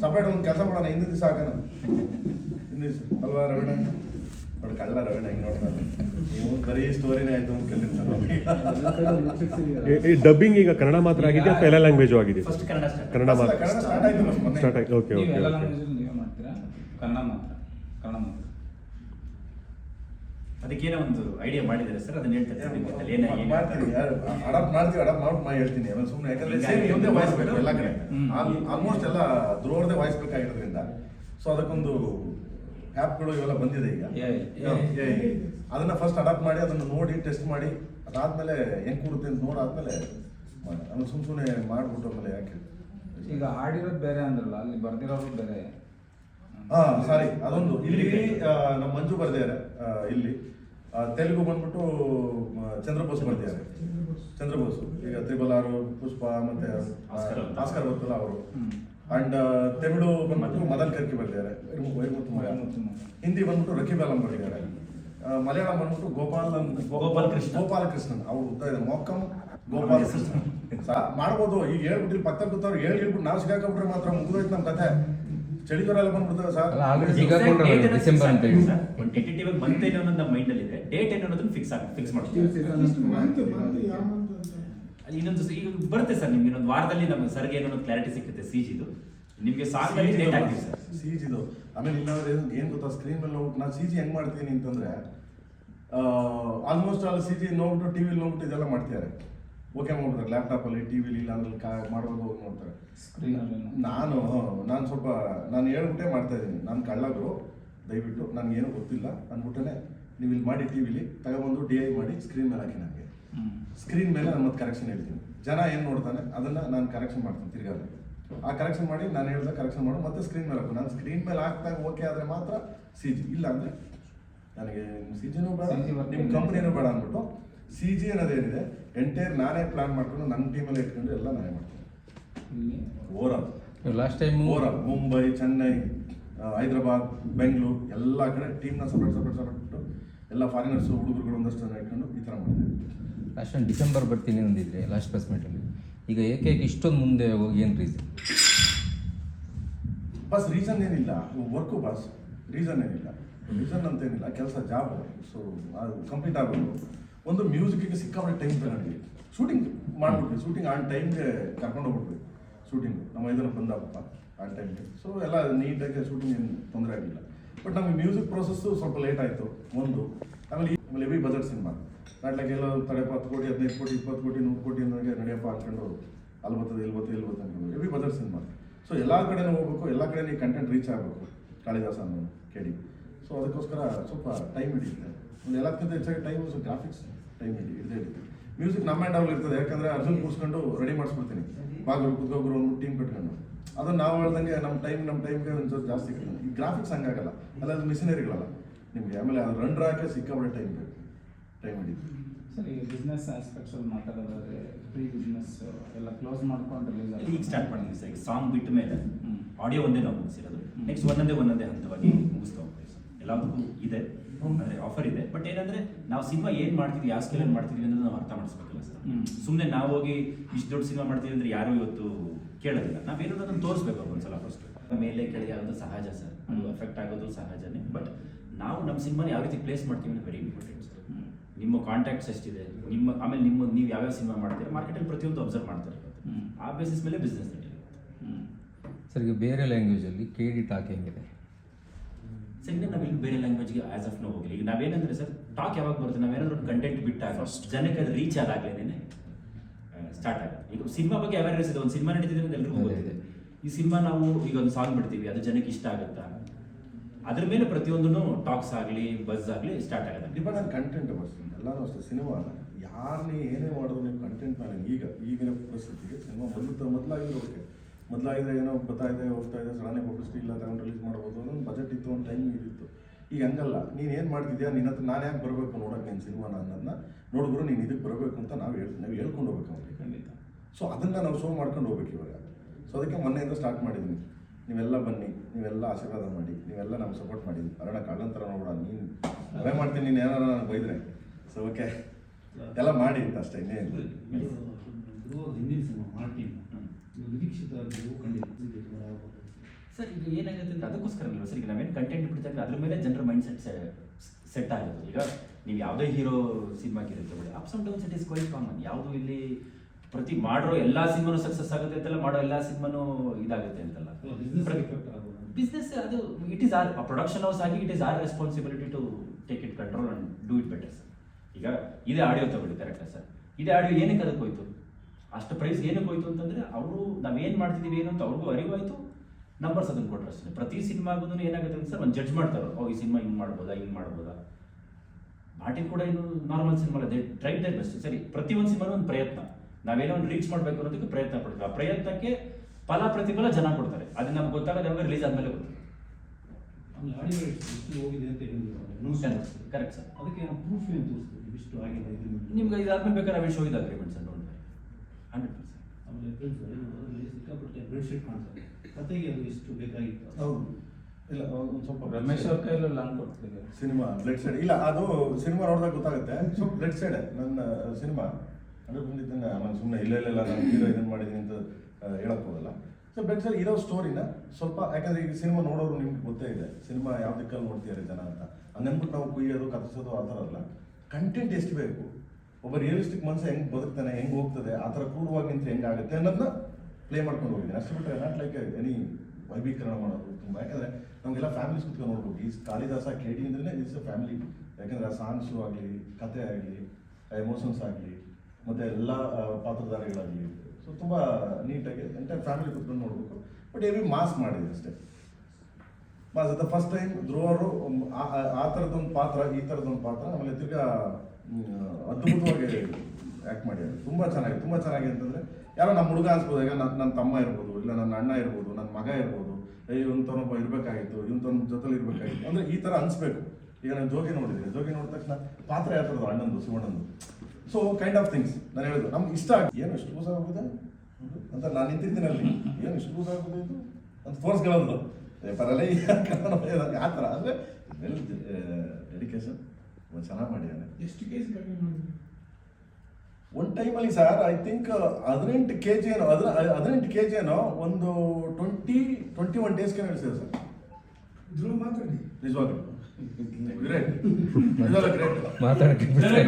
ಸಪ್ರೇಟ್ ಒಂದು ಕೆಲಸ ಮಾಡೋಣ ಹಿಂದಿನ ದಿವಸ ಹಾಕೋಣ. ಅಲ್ವಾ ರವಣ ನೋಡಿ ಕಳ್ಳ ರವಣ ಹಿಂಗೆ ನೋಡ್ತಾರೆ ನೀವು ಬರೀ ಸ್ಟೋರಿನೇ ಆಯ್ತು ಅಂತ ಈ ಡಬ್ಬಿಂಗ್ ಈಗ ಕನ್ನಡ ಮಾತ್ರ ಆಗಿದೆ ಅಥವಾ ಎಲ್ಲ ಲ್ಯಾಂಗ್ವೇಜು ಆಗಿದೆ? ಫಸ್ಟ್ ಕನ್ನಡ ಸ್ಟಾರ್ಟ್ ಕನ್ನಡ ಮಾತ್ರ. ಕನ್ನಡ ಸ್ಟಾರ್ಟ್ ಆಯ್ತು ಮೊನ್ನೆ. ಸ್ಟಾರ್ಟ್ ಆಯ್ತು. ಓಕೆ ಓಕೆ ಎಲ್ಲ ಓಕೆ ಲ್ಯಾಂಗ್ವೇಜ್ ನೀವೇ ಮಾಡ್ತೀರಾ? ಕನ್ನಡ ಮಾತ್ರ. ಕನ್ನಡ ಮಾತ್ರ. ಅದಕ್ಕೇನೋ ಒಂದು ಐಡಿಯಾ ಮಾಡಿದ್ದಾರೆ ಸರ್ ಅದನ್ನ ಹೇಳ್ತಾರೆ ಸರ್ ಮಾಡ್ತೀನಿ ಅಲ್ಲಿ ಏನ- ಏನ್- ಮಾಡ್ತೀವಿ ಅಡಾಪ್ಟ್ ಮಾಡ್ತೀವಿ ಅಡಾಪ್ಟ್ ಮಾಡಿ ಮಾಡಿ ಹೇಳ್ತೀನಿ. ಸುಮ್ಮನೆ ಯಾಕಂದ್ರೆ ಸೇಮ್ ವಾಯ್ಸ್ ಬೇಕು ಎಲ್ಲ ಕಡೆ. ಹ್ಮ್. ಆಲ್ಮೋಸ್ಟ್ ಎಲ್ಲ ಧ್ರುವರದೇ ವಾಯ್ಸ್ ಬೇಕಾಗಿರೋದ್ರಿಂದ. ಸೊ ಅದಕ್ಕೊಂದು ಆ್ಯಪ್ಗಳು ಇವೆಲ್ಲ ಬಂದಿದೆ ಈಗ. ಅದನ್ನ ಫಸ್ಟ್ ಅಡಾಪ್ಟ್ ಮಾಡಿ ಅದನ್ನ ನೋಡಿ ಟೆಸ್ಟ್ ಮಾಡಿ ಅದಾದ್ಮೇಲೆ ಹೆಂಗ್ ಕೊಡುತ್ತೆ ಅಂತ ನೋಡಾದ್ಮೇಲೆ ಅದನ್ನ ಸುಮ್ ಸುಮ್ಮನೆ ಮಾಡ್ಬಿಟ್ಟು ಆಮೇಲೆ ಯಾಕೆ ಈಗ ಆಡಿರೋದು ಬೇರೆ ಅಂದ್ರಲ್ಲ ಅಲ್ಲಿ ಬರ್ದಿರೋದು ಬೇರೆ. ಹಾ ಸಾರಿ ಅದೊಂದು. ಇಲ್ಲಿ ನಮ್ಮ ಮಂಜು ಬರ್ದಿದ್ದಾರೆ ಇಲ್ಲಿ. ತೆಲುಗು ಬಂದ್ಬಿಟ್ಟು ಚಂದ್ರಬೋಸ್ ಬರ್ದಿದ್ದಾರೆ. ಚಂದ್ರಬೋಸ್. ಈಗ ತ್ರಿಬಲಾರು ಪುಷ್ಪ ಮತ್ತೆ ಆಸ್ಕರ್. ಆಸ್ಕರ್ ಗೊತ್ತಲ್ಲ ಅವರು. ಅಂಡ್ ತಮಿಳು ಬಂದ್ಬಿಟ್ಟು ಮದನ್ ಕರ್ಕಿ ಬರ್ತಿದ್ದಾರೆ. ಹಿಂದಿ ಬಂದ್ಬಿಟ್ಟು ರಕೀಬ್ ಬರ್ದಿದ್ದಾರೆ. ಮಲಯಾಳಂ ಬಂದ್ಬಿಟ್ಟು ಗೋಪಾಲ್ ಗೋಪಾಲ್ ಕೃಷ್ಣ. ಗೋಪಾಲ ಕೃಷ್ಣನ್ ಅವ್ರು ಉತ್ತರ ಇದೆ. ಮೊಕ್ಕಂ ಗೋಪಾಲ ಕೃಷ್ಣ ಮಾಡ್ಬೋದು. ಈಗ ಹೇಳ್ಬಿಟ್ಟು ಪಕ್ಕ ಕೂತವ್ರು ಹೇಳಿ ಹೇಳ್ಬಿಟ್ಟು ನಾವು ಸಿಗಾಕೊಂಡ್ರೆ ಮಾತ್ರ ಮುಗಿದೋಯ್ತು ನಮ್ಮ ಕತೆ ಚಳಿಗಾಲ ಎಲ್ಲ ಬಂದ್ಬಿಡ್ತಾರೆ ಸರ್ ಡಿಸೆಂಬರ್ ಅಂತ ಆಗ್ತಿದೆ ಹೇಳಿ. ಸರ್. ಒಂದು ಟೆಂಟೇಟಿವ್ ಬಂತೇನೋ ಅನ್ನೋದು ನಮ್ಮ ಮೈಂಡಲ್ಲಿ ಇದೆ. ಡೇಟ್ ಏನೋ ಅನ್ನೋದನ್ನ ಫಿಕ್ಸ್ ಆಗಿ ಫಿಕ್ಸ್ ಮಾಡ್ತೀವಿ. ಅಲ್ಲಿ ಇನ್ನೊಂದು ಸ- ಈಗ ಬರುತ್ತೆ ಸರ್ ನಿಮ್ಗೆ ಇನ್ನೊಂದು ವಾರದಲ್ಲಿ ನಮ್ಗೆ ಸರ್ಗೆ ಏನೋ ಕ್ಲಾರಿಟಿ ಸಿಕ್ಕುತ್ತೆ ಸಿ ಜಿದು ನಿಮ್ಗೆ ಸಾಕಲ್ಲಿ ಲೇಟ್ ಆಗ್ತೀವಿ ಸರ್. ಸಿಜಿ ಇದು ಆಮೇಲೆ ಇನ್ನಾದ್ರೆ ಏನು ಗೊತ್ತಾ? ಸ್ಕ್ರೀನ್ ಮೇಲೆ ನೋಡ್ಬಿಟ್ಟು ನಾನು ಸಿಜಿ ಹೆಂಗ್ ಮಾಡ್ತೀನಿ ಅಂತಂದ್ರೆ ಆಲ್ಮೋಸ್ಟ್ ಸಿ ಸಿಜಿ ನೋಡ್ಬಿಟ್ಟು ಟಿವಿಲಿ ನೋಡ್ಬಿಟ್ಟು ಇದೆಲ್ಲ ಮಾಡ್ತಿದ್ದಾರೆ. ಓಕೆ ಮಾಡ್ಬಿಡ್ತಾರೆ ಲ್ಯಾಪ್ಟಾಪಲ್ಲಿ ಅಲ್ಲಿ ಟಿವಿಲಿ ಇಲ್ಲ ಅಂದ್ರೆ ಕಾ ಮಾಡೋದು ಹೋಗಿ ನೋಡ್ತಾರೆ. ನಾನು ನಾನು ಸ್ವಲ್ಪ ನಾನು ಹೇಳ್ಬಿಟ್ಟೆ ಮಾಡ್ತಾ ಇದ್ದೀನಿ. ನಾನು ಕಳ್ಳಗರು ದಯವಿಟ್ಟು ನನಗೇನು ಗೊತ್ತಿಲ್ಲ ಅಂದ್ಬಿಟ್ಟೆ ನೀವು ಇಲ್ಲಿ ಮಾಡಿ ಟಿವಿಲಿ ತಗೊಬಂದು ಡಿ ಐ ಮಾಡಿ ಸ್ಕ್ರೀನ್ ಮೇಲೆ ಹಾಕಿ ಹ್ಮ್ ಸ್ಕ್ರೀನ್ ಮೇಲೆ ನಾನು ಮತ್ತೆ ಕರೆಕ್ಷನ್ ಹೇಳ್ತೀನಿ. ಜನ ಏನು ನೋಡ್ತಾನೆ ಅದನ್ನ ನಾನು ಕರೆಕ್ಷನ್ ಮಾಡ್ತೀನಿ ತಿರ್ಗಾಲ ಆ ಕರೆಕ್ಷನ್ ಮಾಡಿ ನಾನು ಹೇಳ್ದ ಕರೆಕ್ಷನ್ ಮಾಡು ಮತ್ತೆ ಸ್ಕ್ರೀನ್ ಮೇಲೆ ಹಾಕು. ನಾನು ಸ್ಕ್ರೀನ್ ಮೇಲೆ ಹಾಕ್ದಾಗ ಓಕೆ ಆದರೆ ಮಾತ್ರ ಸಿ ಜಿ ಇಲ್ಲ ಅಂದರೆ ನನಗೆ ಸಿ ಜಿನೂ ಬೇಡ ನಿಮ್ಮ. ಕಂಪ್ನಿನೂ ಬೇಡ ಅಂದ್ಬಿಟ್ಟು ಸಿ ಜಿ ಅನ್ನೋದೇನಿದೆ ಎಂಟೈರ್ ನಾನೇ ಪ್ಲಾನ್ ಮಾಡ್ಕೊಂಡು ನನ್ನ ಟೀಮಲ್ಲಿ ಇಟ್ಕೊಂಡು ಎಲ್ಲ ನಾನೇ ಮಾಡ್ತೀನಿ. Overall last time overall Mumbai Chennai Hyderabad Hyderabad Bengaluru ಎಲ್ಲ ಕಡೆ ಟೀಮ್ನ ಸಪ್ರೇಟ್ ಸಪ್ರೇಟ್ ಸಪ್ರೇಟ್ ಎಲ್ಲ ಫಾರಿನರ್ಸು ಹುಡುಗರುಗಳು ಒಂದಷ್ಟು ಜನ ಇಟ್ಕೊಂಡು ಈ ಥರ ಮಾಡ್ತೀವಿ ಲಾಸ್ಟ್ ಟೈಮ್ ಡಿಸೆಂಬರ್ ಬರ್ತೀನಿ ಅಂದಿದ್ರೆ ಲಾಸ್ಟ್ ಪ್ರೆಸ್ ಮೀಟಲ್ಲಿ ಈಗ ಏಕೆ ಇಷ್ಟೊಂದು ಮುಂದೆ ಹೋಗಿ ಏನು ರೀಸನ್ ಬಸ್ ರೀಸನ್ ಏನಿಲ್ಲ. ವರ್ಕು ಬಸ್ ರೀಸನ್ ಏನಿಲ್ಲ. ರೀಸನ್ ಅಂತ ಏನಿಲ್ಲ. ಕೆಲಸ ಜಾಬ್ ಸೊ ಕಂಪ್ಲೀಟ್ ಆಗೋದು. ಒಂದು ಮ್ಯೂಸಿಕ್ಗೆ ಸಿಕ್ಕಾಪಟ್ಟೆ ಟೈಮ್ ತಗೊಂಡು ಶೂಟಿಂಗ್ ಮಾಡ್ಬಿಟ್ವಿ. ಶೂಟಿಂಗ್ ಆನ್ ಟೈಮ್ಗೆ ಕರ್ಕೊಂಡು ಹೋಗ್ಬಿಟ್ವಿ. ಶೂಟಿಂಗ್ ನಮ್ಮ ಇದನ್ನು ಬಂದಪ್ಪ ಆನ್ ಟೈಮ್ಗೆ ಸೊ ಎಲ್ಲ ನೀಟಾಗಿ ಶೂಟಿಂಗ್ ಏನು ತೊಂದರೆ ಆಗಿಲ್ಲ. ಬಟ್ ನಮಗೆ ಮ್ಯೂಸಿಕ್ ಪ್ರೊಸೆಸ್ಸು ಸ್ವಲ್ಪ ಲೇಟ್ ಆಯಿತು. ಒಂದು. ಆಮೇಲೆ ಆಮೇಲೆ ಹೆವಿ ಬಜೆಟ್ ಸಿನಿಮಾ. ಎಲ್ಲ ತಡೆಪ ಹತ್ತು ಕೋಟಿ, ಹದಿನೈದು ಕೋಟಿ, ಇಪ್ಪತ್ತು ಕೋಟಿ, ನೂರು ಕೋಟಿ ಅನ್ನೋಗೆ ನಡೆಯಪ್ಪ ಹಾಕ್ಕೊಂಡು ಅಲ್ಲಿ ಬರ್ತದೆ, ಇಲ್ಲಿ ಬರ್ತದೆ, ಇಲ್ಲಿ ಅನ್ಕೊಂಡು ಹೆವಿ ಬಜೆಟ್ ಸಿನಿಮಾ. ಸೊ ಎಲ್ಲ ಕಡೆನೂ ಹೋಗ್ಬೇಕು, ಎಲ್ಲ ಕಡೆ ನೀವು ಕಂಟೆಂಟ್ ರೀಚ್ ಆಗಬೇಕು, ಕಾಳಿದಾಸ ಅನ್ನೋ ಕೇಳಿ ಸೊ ಅದಕ್ಕೋಸ್ಕರ ಸ್ವಲ್ಪ ಟೈಮ್ ಹಿಡಿಯುತ್ತೆ. ಒಂದು ಎಲ್ಲಕ್ಕಿಂತ ಹೆಚ್ಚಾಗಿ ಟೈಮ್ ಗ್ರಾಫಿಕ್ಸ್ ಟೈಮ್ ಹಿಡಿ ಮ್ಯೂಸಿಕ್ ನಮ್ಮ ಹ್ಯಾಂಡ್ ಅವ್ರು ಇರ್ತದೆ, ಯಾಕಂದರೆ ಅರ್ಜುನ್ ಕೂರಿಸ್ಕೊಂಡು ರೆಡಿ ಮಾಡಿಸ್ಬಿಡ್ತೀನಿ. ಬಾಗಿಲು ಕುತ್ಕೋಗ್ರು ಒಂದು ಟೀಮ್ ಕಟ್ಕೊಂಡು. ಅದನ್ನು ನಾವು ಹೇಳ್ದಂಗೆ ನಮ್ಮ ಟೈಮ್ ನಮ್ಮ ಟೈಮ್ಗೆ ಒಂದು ಜಾಸ್ತಿ ಈ ಗ್ರಾಫಿಕ್ಸ್ ಹಂಗಾಗಲ್ಲ. ಅಲ್ಲ, ಅದು ಮಿಷಿನರಿಗಳಲ್ಲ ನಿಮಗೆ. ಆಮೇಲೆ ಅದು ರನ್ ಹಾಕಿ ಸಿಕ್ಕಾಬಟ್ಟೆ ಟೈಮ್ ಬೇಕು. ಟೈಮ್ ಹಿಡಿಯುತ್ತೆ ಸರ್ ಈಗ ಬಿಸ್ನೆಸ್ ಆಸ್ಪೆಕ್ಟ್ಸ್ ಅಲ್ಲಿ ಮಾತಾಡೋದಾದ್ರೆ ಪ್ರೀ ಬಿಸ್ನೆಸ್ ಎಲ್ಲ ಕ್ಲೋಸ್ ಮಾಡ್ಕೊಂಡು ರಿಲೀಸ್ ಈಗ ಸ್ಟಾರ್ಟ್ ಮಾಡಿದ್ವಿ ಸರ್. ಈಗ ಸಾಂಗ್ ಬಿಟ್ಟ ಮೇಲೆ. ಆಡಿಯೋ ಒಂದೇ ನಾವು ಮುಗಿಸಿರೋದು. ನೆಕ್ಸ್ಟ್ ಒಂದೊಂದೇ ಒಂದೊಂದೇ ಹಂತವಾಗಿ ಮುಗಿಸ್ತಾ ಹೋಗ್ತೀವಿ ಸರ್. ಎಲ್ಲದಕ್ಕೂ ಇದೆ. ಅಂದರೆ ಆಫರ್ ಇದೆ. ಬಟ್ ಏನಂದ್ರೆ ನಾವು ಸಿನಿಮಾ ಏನು ಮಾಡ್ತೀವಿ ಯಾವ ಸ್ಕೇಲಲ್ಲಿ ಮಾಡ್ತೀವಿ ಅನ್ನೋದು ನಾವು ಅರ್ಥ ಮಾಡಿಸ್ಬೇಕಲ್ಲ ಸರ್. ಸುಮ್ಮನೆ ನಾವು ಹೋಗಿ ಇಷ್ಟು ದೊಡ್ಡ ಸಿನಿಮಾ ಮಾಡ್ತೀವಿ ಅಂದ್ರೆ ಯಾರು ಇವತ್ತು ಕೇಳೋದಿಲ್ಲ. ನಾವೇನೋ ಅದನ್ನು ತೋರಿಸ್ಬೇಕು ಒಂದ್ಸಲ ಫಸ್ಟ್ ಮೇಲೆ ಕೆಳಗೆ ಆಗೋದು ಸಹಜ ಸರ್. ಅದು ಎಫೆಕ್ಟ್ ಆಗೋದು ಸಹಜನೇ. ಬಟ್ ನಾವು ನಮ್ಮ ಸಿನಿಮಾನ ಯಾವ ರೀತಿ ಪ್ಲೇಸ್ ಮಾಡ್ತೀವಿ ಅನ್ನೋದು ವೆರಿ ಇಂಪಾರ್ಟೆಂಟ್ ಸರ್ ನಿಮ್ಮ ಕಾಂಟ್ಯಾಕ್ಟ್ಸ್ ಎಷ್ಟಿದೆ ನಿಮ್ಮ ಆಮೇಲೆ ನಿಮ್ಮ ನೀವು ಯಾವ್ಯಾವ ಸಿನಿಮಾ ಮಾಡ್ತೀರಾ ಮಾರ್ಕೆಟಲ್ಲಿ ಪ್ರತಿಯೊಂದು ಅಬ್ಸರ್ವ್ ಮಾಡ್ತಾರೆ. ಆ ಬೇಸಿಸ್ ಮೇಲೆ ಬಿಸ್ನೆಸ್ ನಡೆಯುತ್ತೆ ಹ್ಮ್. ಸರ್ ಈಗ ಬೇರೆ ಲ್ಯಾಂಗ್ವೇಜಲ್ಲಿ ಕೇಳಿ ಡಿ ಟಾಕ್ ಹೆಂಗಿದೆ? ಸರ್ ನಾವು ಇಲ್ಲಿ ಬೇರೆ ಲ್ಯಾಂಗ್ವೇಜ್ಗೆ ಆಸ್ ಆಫ್ ನೋ ಹೋಗಿಲ್ಲ ಈಗ ನಾವೇನಂದ್ರೆ ಸರ್ ಟಾಕ್ ಯಾವಾಗ ಬರುತ್ತೆ? ನಾವೇನಾದ್ರೂ ಕಂಟೆಂಟ್ ಬಿಟ್ಟಾಗ ಜನಕ್ಕೆ ಅದು ರೀಚ್ ಆದಾಗಲೇನೆ ಸ್ಟಾರ್ಟ್ ಆಗುತ್ತೆ. ಈಗ ಸಿನಿಮಾ ಬಗ್ಗೆ ಅವೇರ್ನೆಸ್ ಇದೆ ಒಂದು ಸಿನಿಮಾ ನಡೀತಿದೆ ಅಂತ ಎಲ್ರಿಗೂ ಅದೇ, ಗೊತ್ತಿದೆ. ಈ ಸಿನಿಮಾ ನಾವು ಈಗ ಒಂದು ಸಾಂಗ್ ಬಿಡ್ತೀವಿ ಅದು ಜನಕ್ಕೆ ಇಷ್ಟ ಆಗುತ್ತಾ? ಅದ್ರ ಮೇಲೆ ಪ್ರತಿಯೊಂದು ಟಾಕ್ಸ್ ಆಗಲಿ ಬಸ್ ಆಗಲಿ ಸ್ಟಾರ್ಟ್ ಆಗುತ್ತೆ. ಡಿಪೆಂಡ್ ಆನ್ ಕಂಟೆಂಟ್ ಬರ್ತೀನಿ ಎಲ್ಲರೂ ಅಷ್ಟೇ ಸಿನಿಮಾ ಯಾರನ್ನೇ ಏನೇ ಮಾಡೋದು ನೀವು ಕಂಟೆಂಟ್ ಮೇಲೆ ಈಗ ಈಗಿನ ಪರಿಸ್ಥಿತಿಗೆ ಸಿನಿಮಾ ಬಂದು ಮೊದಲಾಗಿದ್ರೆ ಓಕೆ ಮೊದಲಾಗಿದ್ರೆ ಏನೋ ಬರ್ತಾ ಇದೆ ಹೋಗ್ತಾ ಇದೆ ಸಡನ್ನೇ ಪಬ್ಲಿಸಿಟಿ ಇಲ್ಲ ತಗೊಂಡು ರಿಲೀಸ್ ಮಾಡ್ಬೋದು ಅನ್ನೋ ಬಜೆಟ್ ಇತ್ತು ಒಂದು ಟೈಮಿಂಗ್ ಇದಿತ್ತು? ಈಗ ಹಂಗಲ್ಲ. ನೀನು ಏನು ಮಾಡ್ತಿದ್ಯಾ? ನಿನ್ನ ಹತ್ರ ನಾನು ಯಾಕೆ ಬರಬೇಕು ನೋಡೋಕೆ ನೀನು ಸಿನಿಮಾನ ಅನ್ನೋದನ್ನ ನೋಡಿದ್ರು ನೀನು ಇದಕ್ಕೆ ಬರಬೇಕು ಅಂತ ನಾವು ಹೇಳ್ತೀವಿ ನಾವು ಹೇಳ್ಕೊಂಡು ಹೋಗ್ಬೇಕು ಅವ್ರಿಗೆ. ಖಂಡಿತ. ಸೊ ಅದನ್ನು ನಾವು ಶೋ ಮಾಡ್ಕೊಂಡು ಹೋಗ್ಬೇಕು ಇವಾಗ. ಸೊ ಅದಕ್ಕೆ ಮೊನ್ನೆಯಿಂದ ಸ್ಟಾರ್ಟ್ ಮಾಡಿದ್ದೀನಿ ನೀವೆಲ್ಲ ಬನ್ನಿ, ನೀವೆಲ್ಲ ಆಶೀರ್ವಾದ ಮಾಡಿ, ನೀವೆಲ್ಲ ನಮ್ಗೆ ಸಪೋರ್ಟ್ ಮಾಡಿ. ಅರಣ ಕಳ್ಳಂತರ ನೋಡ ನೀನು ಅವೇ ಮಾಡ್ತೀನಿ, ನೀನು ಏನಾರ ನನಗೆ ಬೈದ್ರೆ. ಸೊ ಓಕೆ ಎಲ್ಲ ಮಾಡಿ ಅಂತ ಅಷ್ಟೇ, ಇನ್ನೇನು ಹಿಂದಿನ ಸಿನಿಮಾ ಮಾಡ್ತೀನಿ ನಿರೀಕ್ಷಿತ ಸರ್, ಈಗ ಏನಾಗುತ್ತೆ ಅಂದ್ರೆ ಅದಕ್ಕೋಸ್ಕರ ಅಲ್ವಾ? ಸರ್, ಈಗ ನಾವೇನು ಕಂಟೆಂಟ್ ಬಿಡ್ತಾ ಅದ್ರ ಮೇಲೆ ಜನರ ಮೈಂಡ್ ಸೆಟ್ ಸೆಟ್ ಆಗುತ್ತೆ ಈಗ ನೀವು ಯಾವುದೇ ಹೀರೋ ಸಿನಿಮಾಗಿರುತ್ತೆ ಬಿಡಿ ups and downs it is quite common ಯಾವುದು ಇಲ್ಲಿ ಪ್ರತಿ ಮಾಡಿರೋ ಎಲ್ಲಾ ಸಿನಿಮಾನು ಸಕ್ಸಸ್ ಆಗುತ್ತೆ ಅಂತಲ್ಲ ಮಾಡೋ ಎಲ್ಲಾ ಸಿನಿಮಾನು ಇದಾಗುತ್ತೆ ಅಂತಲ್ಲ. ಬಿಸ್ನೆಸ್ ಅದು it is our production house ಆಗಿ it is our responsibility to take it control and do it better sir ಈಗ ಇದೇ ಆಡಿಯೋ ತಗೊಳ್ಳಿ ಕರೆಕ್ಟಾ ಸರ್ ಇದೇ ಆಡಿಯೋ ಏನಕ್ಕೆ ಅದಕ್ಕೆ ಹೋಯ್ತು? ಅಷ್ಟು ಪ್ರೈಸ್ ಏನಕ್ಕೆ ಹೋಯ್ತು ಅಂತಂದ್ರೆ ಅವರು ನಾವೇನು ಮಾಡ್ತಿದ್ದೀವಿ ಏನು ಅಂತ ಅವ್ರಿಗೂ ಅರಿವಾಯ್ತು. ನಂಬರ್ಸ್ ಅದನ್ನು ಕೊಟ್ಟರೆ ಅಷ್ಟೇ. ಪ್ರತಿ ಸಿನಿಮಾಗೂ ಏನಾಗುತ್ತೆ ಅಂತ ಸರ್ ಒಂದು ಜಡ್ಜ್ ಮಾಡ್ತಾರೆ. ಓ ಈ ಸಿನಿಮಾ ಹಿಂಗೆ ಮಾಡ್ಬೋದಾ ಹಿಂಗೆ ಮಾಡ್ಬೋದಾ? ಬಾಟಿ ಕೂಡ ಏನು ನಾರ್ಮಲ್ ಸಿನಿಮಾ ಅಲ್ಲ ದೇ ಟ್ರೈ ದೇರ್ ಬೆಸ್ಟ್ ಸರಿ ಒಂದು ಸಿನಿಮಾನು ಒಂದು ಪ್ರಯತ್ನ. ನಾವೇನೋ ಒಂದು ರೀಚ್ ಮಾಡಬೇಕು ಅನ್ನೋದಕ್ಕೆ ಪ್ರಯತ್ನ ಪಡ್ತೀವಿ. ಆ ಪ್ರಯತ್ನಕ್ಕೆ ಫಲ ಪ್ರತಿಫಲ ಜನ ಕೊಡ್ತಾರೆ. ಅದು ನಮ್ಗೆ ಗೊತ್ತಾಗೋದು ಯಾವಾಗ ರಿಲೀಸ್ ಆದಮೇಲೆ ಗೊತ್ತು. ಆಮೇಲೆ ಆಡಿಯೋ ಹೋಗಿದೆ ಅಂತ ಹೇಳಿದ್ರು ಕರೆಕ್ಟ್ ಸರ್ ಅದಕ್ಕೆ ಪ್ರೂಫ್ ಏನು ತೋರಿಸ್ತೀವಿ ಇಷ್ಟು ಆಗಿದೆ ಇದು ನಿಮ್ಗೆ ಇದಾದ್ಮೇಲೆ ಬೇಕಾದ್ರೆ ಅವಿ ಶೋ ಇದೆ ಅಗ್ರಿಮೆಂಟ್ ಸರ್ ನೋಡಿ ಹಂಡ್ರೆಡ್ ಪರ್ಸೆಂಟ್ ಆಮೇಲೆ ಅದರಲ್ಲಿ ಸಿಕ್ಕಾಪಟ್ಟೆ ಬೆಡ್ಶೀಟ್ ಕಾಣ್ತಾರೆ ಕತೆಗೆ ಅದು ಇಷ್ಟು ಬೇಕಾಗಿತ್ತು. ಹೌದು. ಇಲ್ಲ ಒಂದು ಸ್ವಲ್ಪ ರಮೇಶ್ ಅವ್ರ ಕೈಯಲ್ಲಿ ಲಾಂಗ್ ಕೊಡ್ತಿದ್ದೆ ಸಿನಿಮಾ ಬ್ಲಡ್ ಸೈಡ್ ಇಲ್ಲ ಅದು ಸಿನಿಮಾ ನೋಡಿದಾಗ ಗೊತ್ತಾಗುತ್ತೆ. ಸ್ವಲ್ಪ ಬ್ಲಡ್ ಸೈಡ್ ನನ್ನ ಸಿನಿಮಾ. ಅಂದ್ರೆ ಬಂದಿದ್ದೇನೆ ಆಮೇಲೆ ಸುಮ್ಮನೆ ಇಲ್ಲ ಇಲ್ಲ ನಾನು ಹೀರೋ ಇದನ್ನು ಮಾಡಿದ್ದೀನಿ ಅಂತ ಹೇಳೋಕ್ಕೋಗಲ್ಲ ಸೊ ಬೆಟ್ ಸೈಡ್ ಇರೋ ಸ್ಟೋರಿನ ಸ್ವಲ್ಪ, ಯಾಕಂದ್ರೆ ಈಗ ಸಿನಿಮಾ ನೋಡೋರು ನಿಮ್ಗೆ ಗೊತ್ತೇ ಇದೆ. ಸಿನಿಮಾ ಯಾವ ದಿಕ್ಕಲ್ಲಿ ನೋಡ್ತಿದ್ದಾರೆ ಜನ ಅಂತ. ಹಂಗನ್ಬಿಟ್ಟು ನಾವು ಕುಯ್ಯೋದು ಕಥಿಸೋದು ಆ ಥರ ಅಲ್ಲ. ಕಂಟೆಂಟ್ ಎಷ್ಟು ಬೇಕು? ಒಬ್ಬ ರಿಯಲಿಸ್ಟಿಕ್ ಮನುಷ್ಯ ಹೆಂಗೆ ಬದುಕ್ತಾನೆ, ಹೆಂಗೆ ಹೋಗ್ತದೆ, ಆ ಥರ ಕ್ರೂರವಾಗಿ ನಿಂತು ಹೆಂಗಾಗುತ್ತೆ ಅನ್ನೋದನ್ನ ಪ್ಲೇ ಮಾಡ್ಕೊಂಡು ಹೋಗಿದ್ದೀನಿ. ಅಷ್ಟು ಬಿಟ್ಟರೆ ನಾಟ್ ಲೈಕ್ ಎನಿ ವೈಭೀಕರಣ ಮಾಡೋದು ತುಂಬ. ಯಾಕಂದರೆ ನಮಗೆಲ್ಲ ಫ್ಯಾಮಿಲಿ ಕುತ್ಕೊಂಡು ನೋಡ್ಬೇಕು. ಈ ಕಾಳಿದಾಸ ಕೆ ಡಿ ಅಂದ್ರೆ ಇಟ್ಸ್ ಅ ಫ್ಯಾಮಿಲಿ ಯಾಕಂದರೆ ಆ ಸಾಂಗ್ಸು ಆಗಲಿ, ಕತೆ ಆಗಲಿ ಎಮೋಷನ್ಸ್ ಆಗಲಿ ಮತ್ತು ಎಲ್ಲ ಪಾತ್ರಧಾರಿಗಳಾಗಲಿ ಸೊ ತುಂಬ ನೀಟಾಗಿ ಎಂಟೈರ್ ಫ್ಯಾಮಿಲಿ ಕುತ್ಕೊಂಡು ನೋಡಬೇಕು. ಬಟ್ ಎವಿ ಮಾಸ್ ಮಾಡಿದೆ ಅಷ್ಟೇ. ಮಾಸ್ ದ ಫಸ್ಟ್ ಟೈಮ್ ಧ್ರುವರು ಆ ಥರದೊಂದು ಪಾತ್ರ, ಈ ಥರದೊಂದು ಪಾತ್ರ, ಆಮೇಲೆ ತಿರ್ಗಾ ಅದ್ಭುತವಾಗಿ ಆ್ಯಕ್ಟ್ ಮಾಡಿದ್ದಾರೆ ತುಂಬ ಚೆನ್ನಾಗಿ ತುಂಬ ಚೆನ್ನಾಗಿ ಅಂತಂದರೆ, ಯಾರೋ ನಮ್ಮ ಹುಡುಗ ಅನ್ಸ್ಬೋದು ಈಗ ನನ್ನ ನನ್ನ ತಮ್ಮ ಇರ್ಬೋದು, ಇಲ್ಲ ನನ್ನ ಅಣ್ಣ ಇರ್ಬೋದು ನನ್ನ ಮಗ ಇರ್ಬೋದು, ಏ ತನೊಬ್ಬ ಇರಬೇಕಾಗಿತ್ತು ಇವಂತವನ ಜೊತೆಲಿ ಇರಬೇಕಾಗಿತ್ತು, ಅಂದರೆ ಈ ಥರ ಅನ್ಸ್ಬೇಕು. ಈಗ ನಾನು ಜೋಗಿ ನೋಡಿದ್ದೀನಿ. ಜೋಗಿ ನೋಡಿದ ತಕ್ಷಣ ಪಾತ್ರ ಯಾತ್ರದ ಅಣ್ಣಂದು ಸುವಣ್ಣಂದು ಸೊ ಕೈಂಡ್ ಆಫ್ ಥಿಂಗ್ಸ್ ನಾನು ಹೇಳಿದ್ರು ನಮ್ಗೆ ಇಷ್ಟ ಆಗಿ ಏನು ಇಷ್ಟು ಕೂಸ ಆಗುದೆ ಅಂತ ನಾನು ನಿಂತಿದ್ದೀನಿ ಅಲ್ಲಿ ಏನು ಇಷ್ಟು ಕೂಸ ಆಗುದೆ ಇದು? ಅಂತ ಫೋರ್ಸ್ಗಳಂದು ಪರಲ್ಲ ಆ ಥರ. ಅಂದರೆ ವೆಲ್ ಡೆಡಿಕೇಶನ್ ಚೆನ್ನಾಗಿ ಮಾಡಿದ್ದಾನೆ. ಎಷ್ಟು ಕೇಸ್ ಜಿ ಒಂದು ಟೈಮಲ್ಲಿ ಸರ್ ಐ ಥಿಂಕ್ ಹದಿನೆಂಟು ಕೆ ಜಿ ಏನೋ ಅದ್ರ ಹದಿನೆಂಟು ಕೆ ಜಿ ಏನೋ ಒಂದು ಟ್ವೆಂಟಿ ಟ್ವೆಂಟಿ ಒನ್ ಡೇಸ್ಗೆ ನಡೆಸಿದೆ ಸರ್. ಧ್ರುವ ಮಾತಾಡಿ. ನಿಜವಾಗ್ಲೂ. [laughs] ಗ್ರೇಟ್ ಮಾತಾಡಕ್ಕೆ ಅಂದ್ರೆ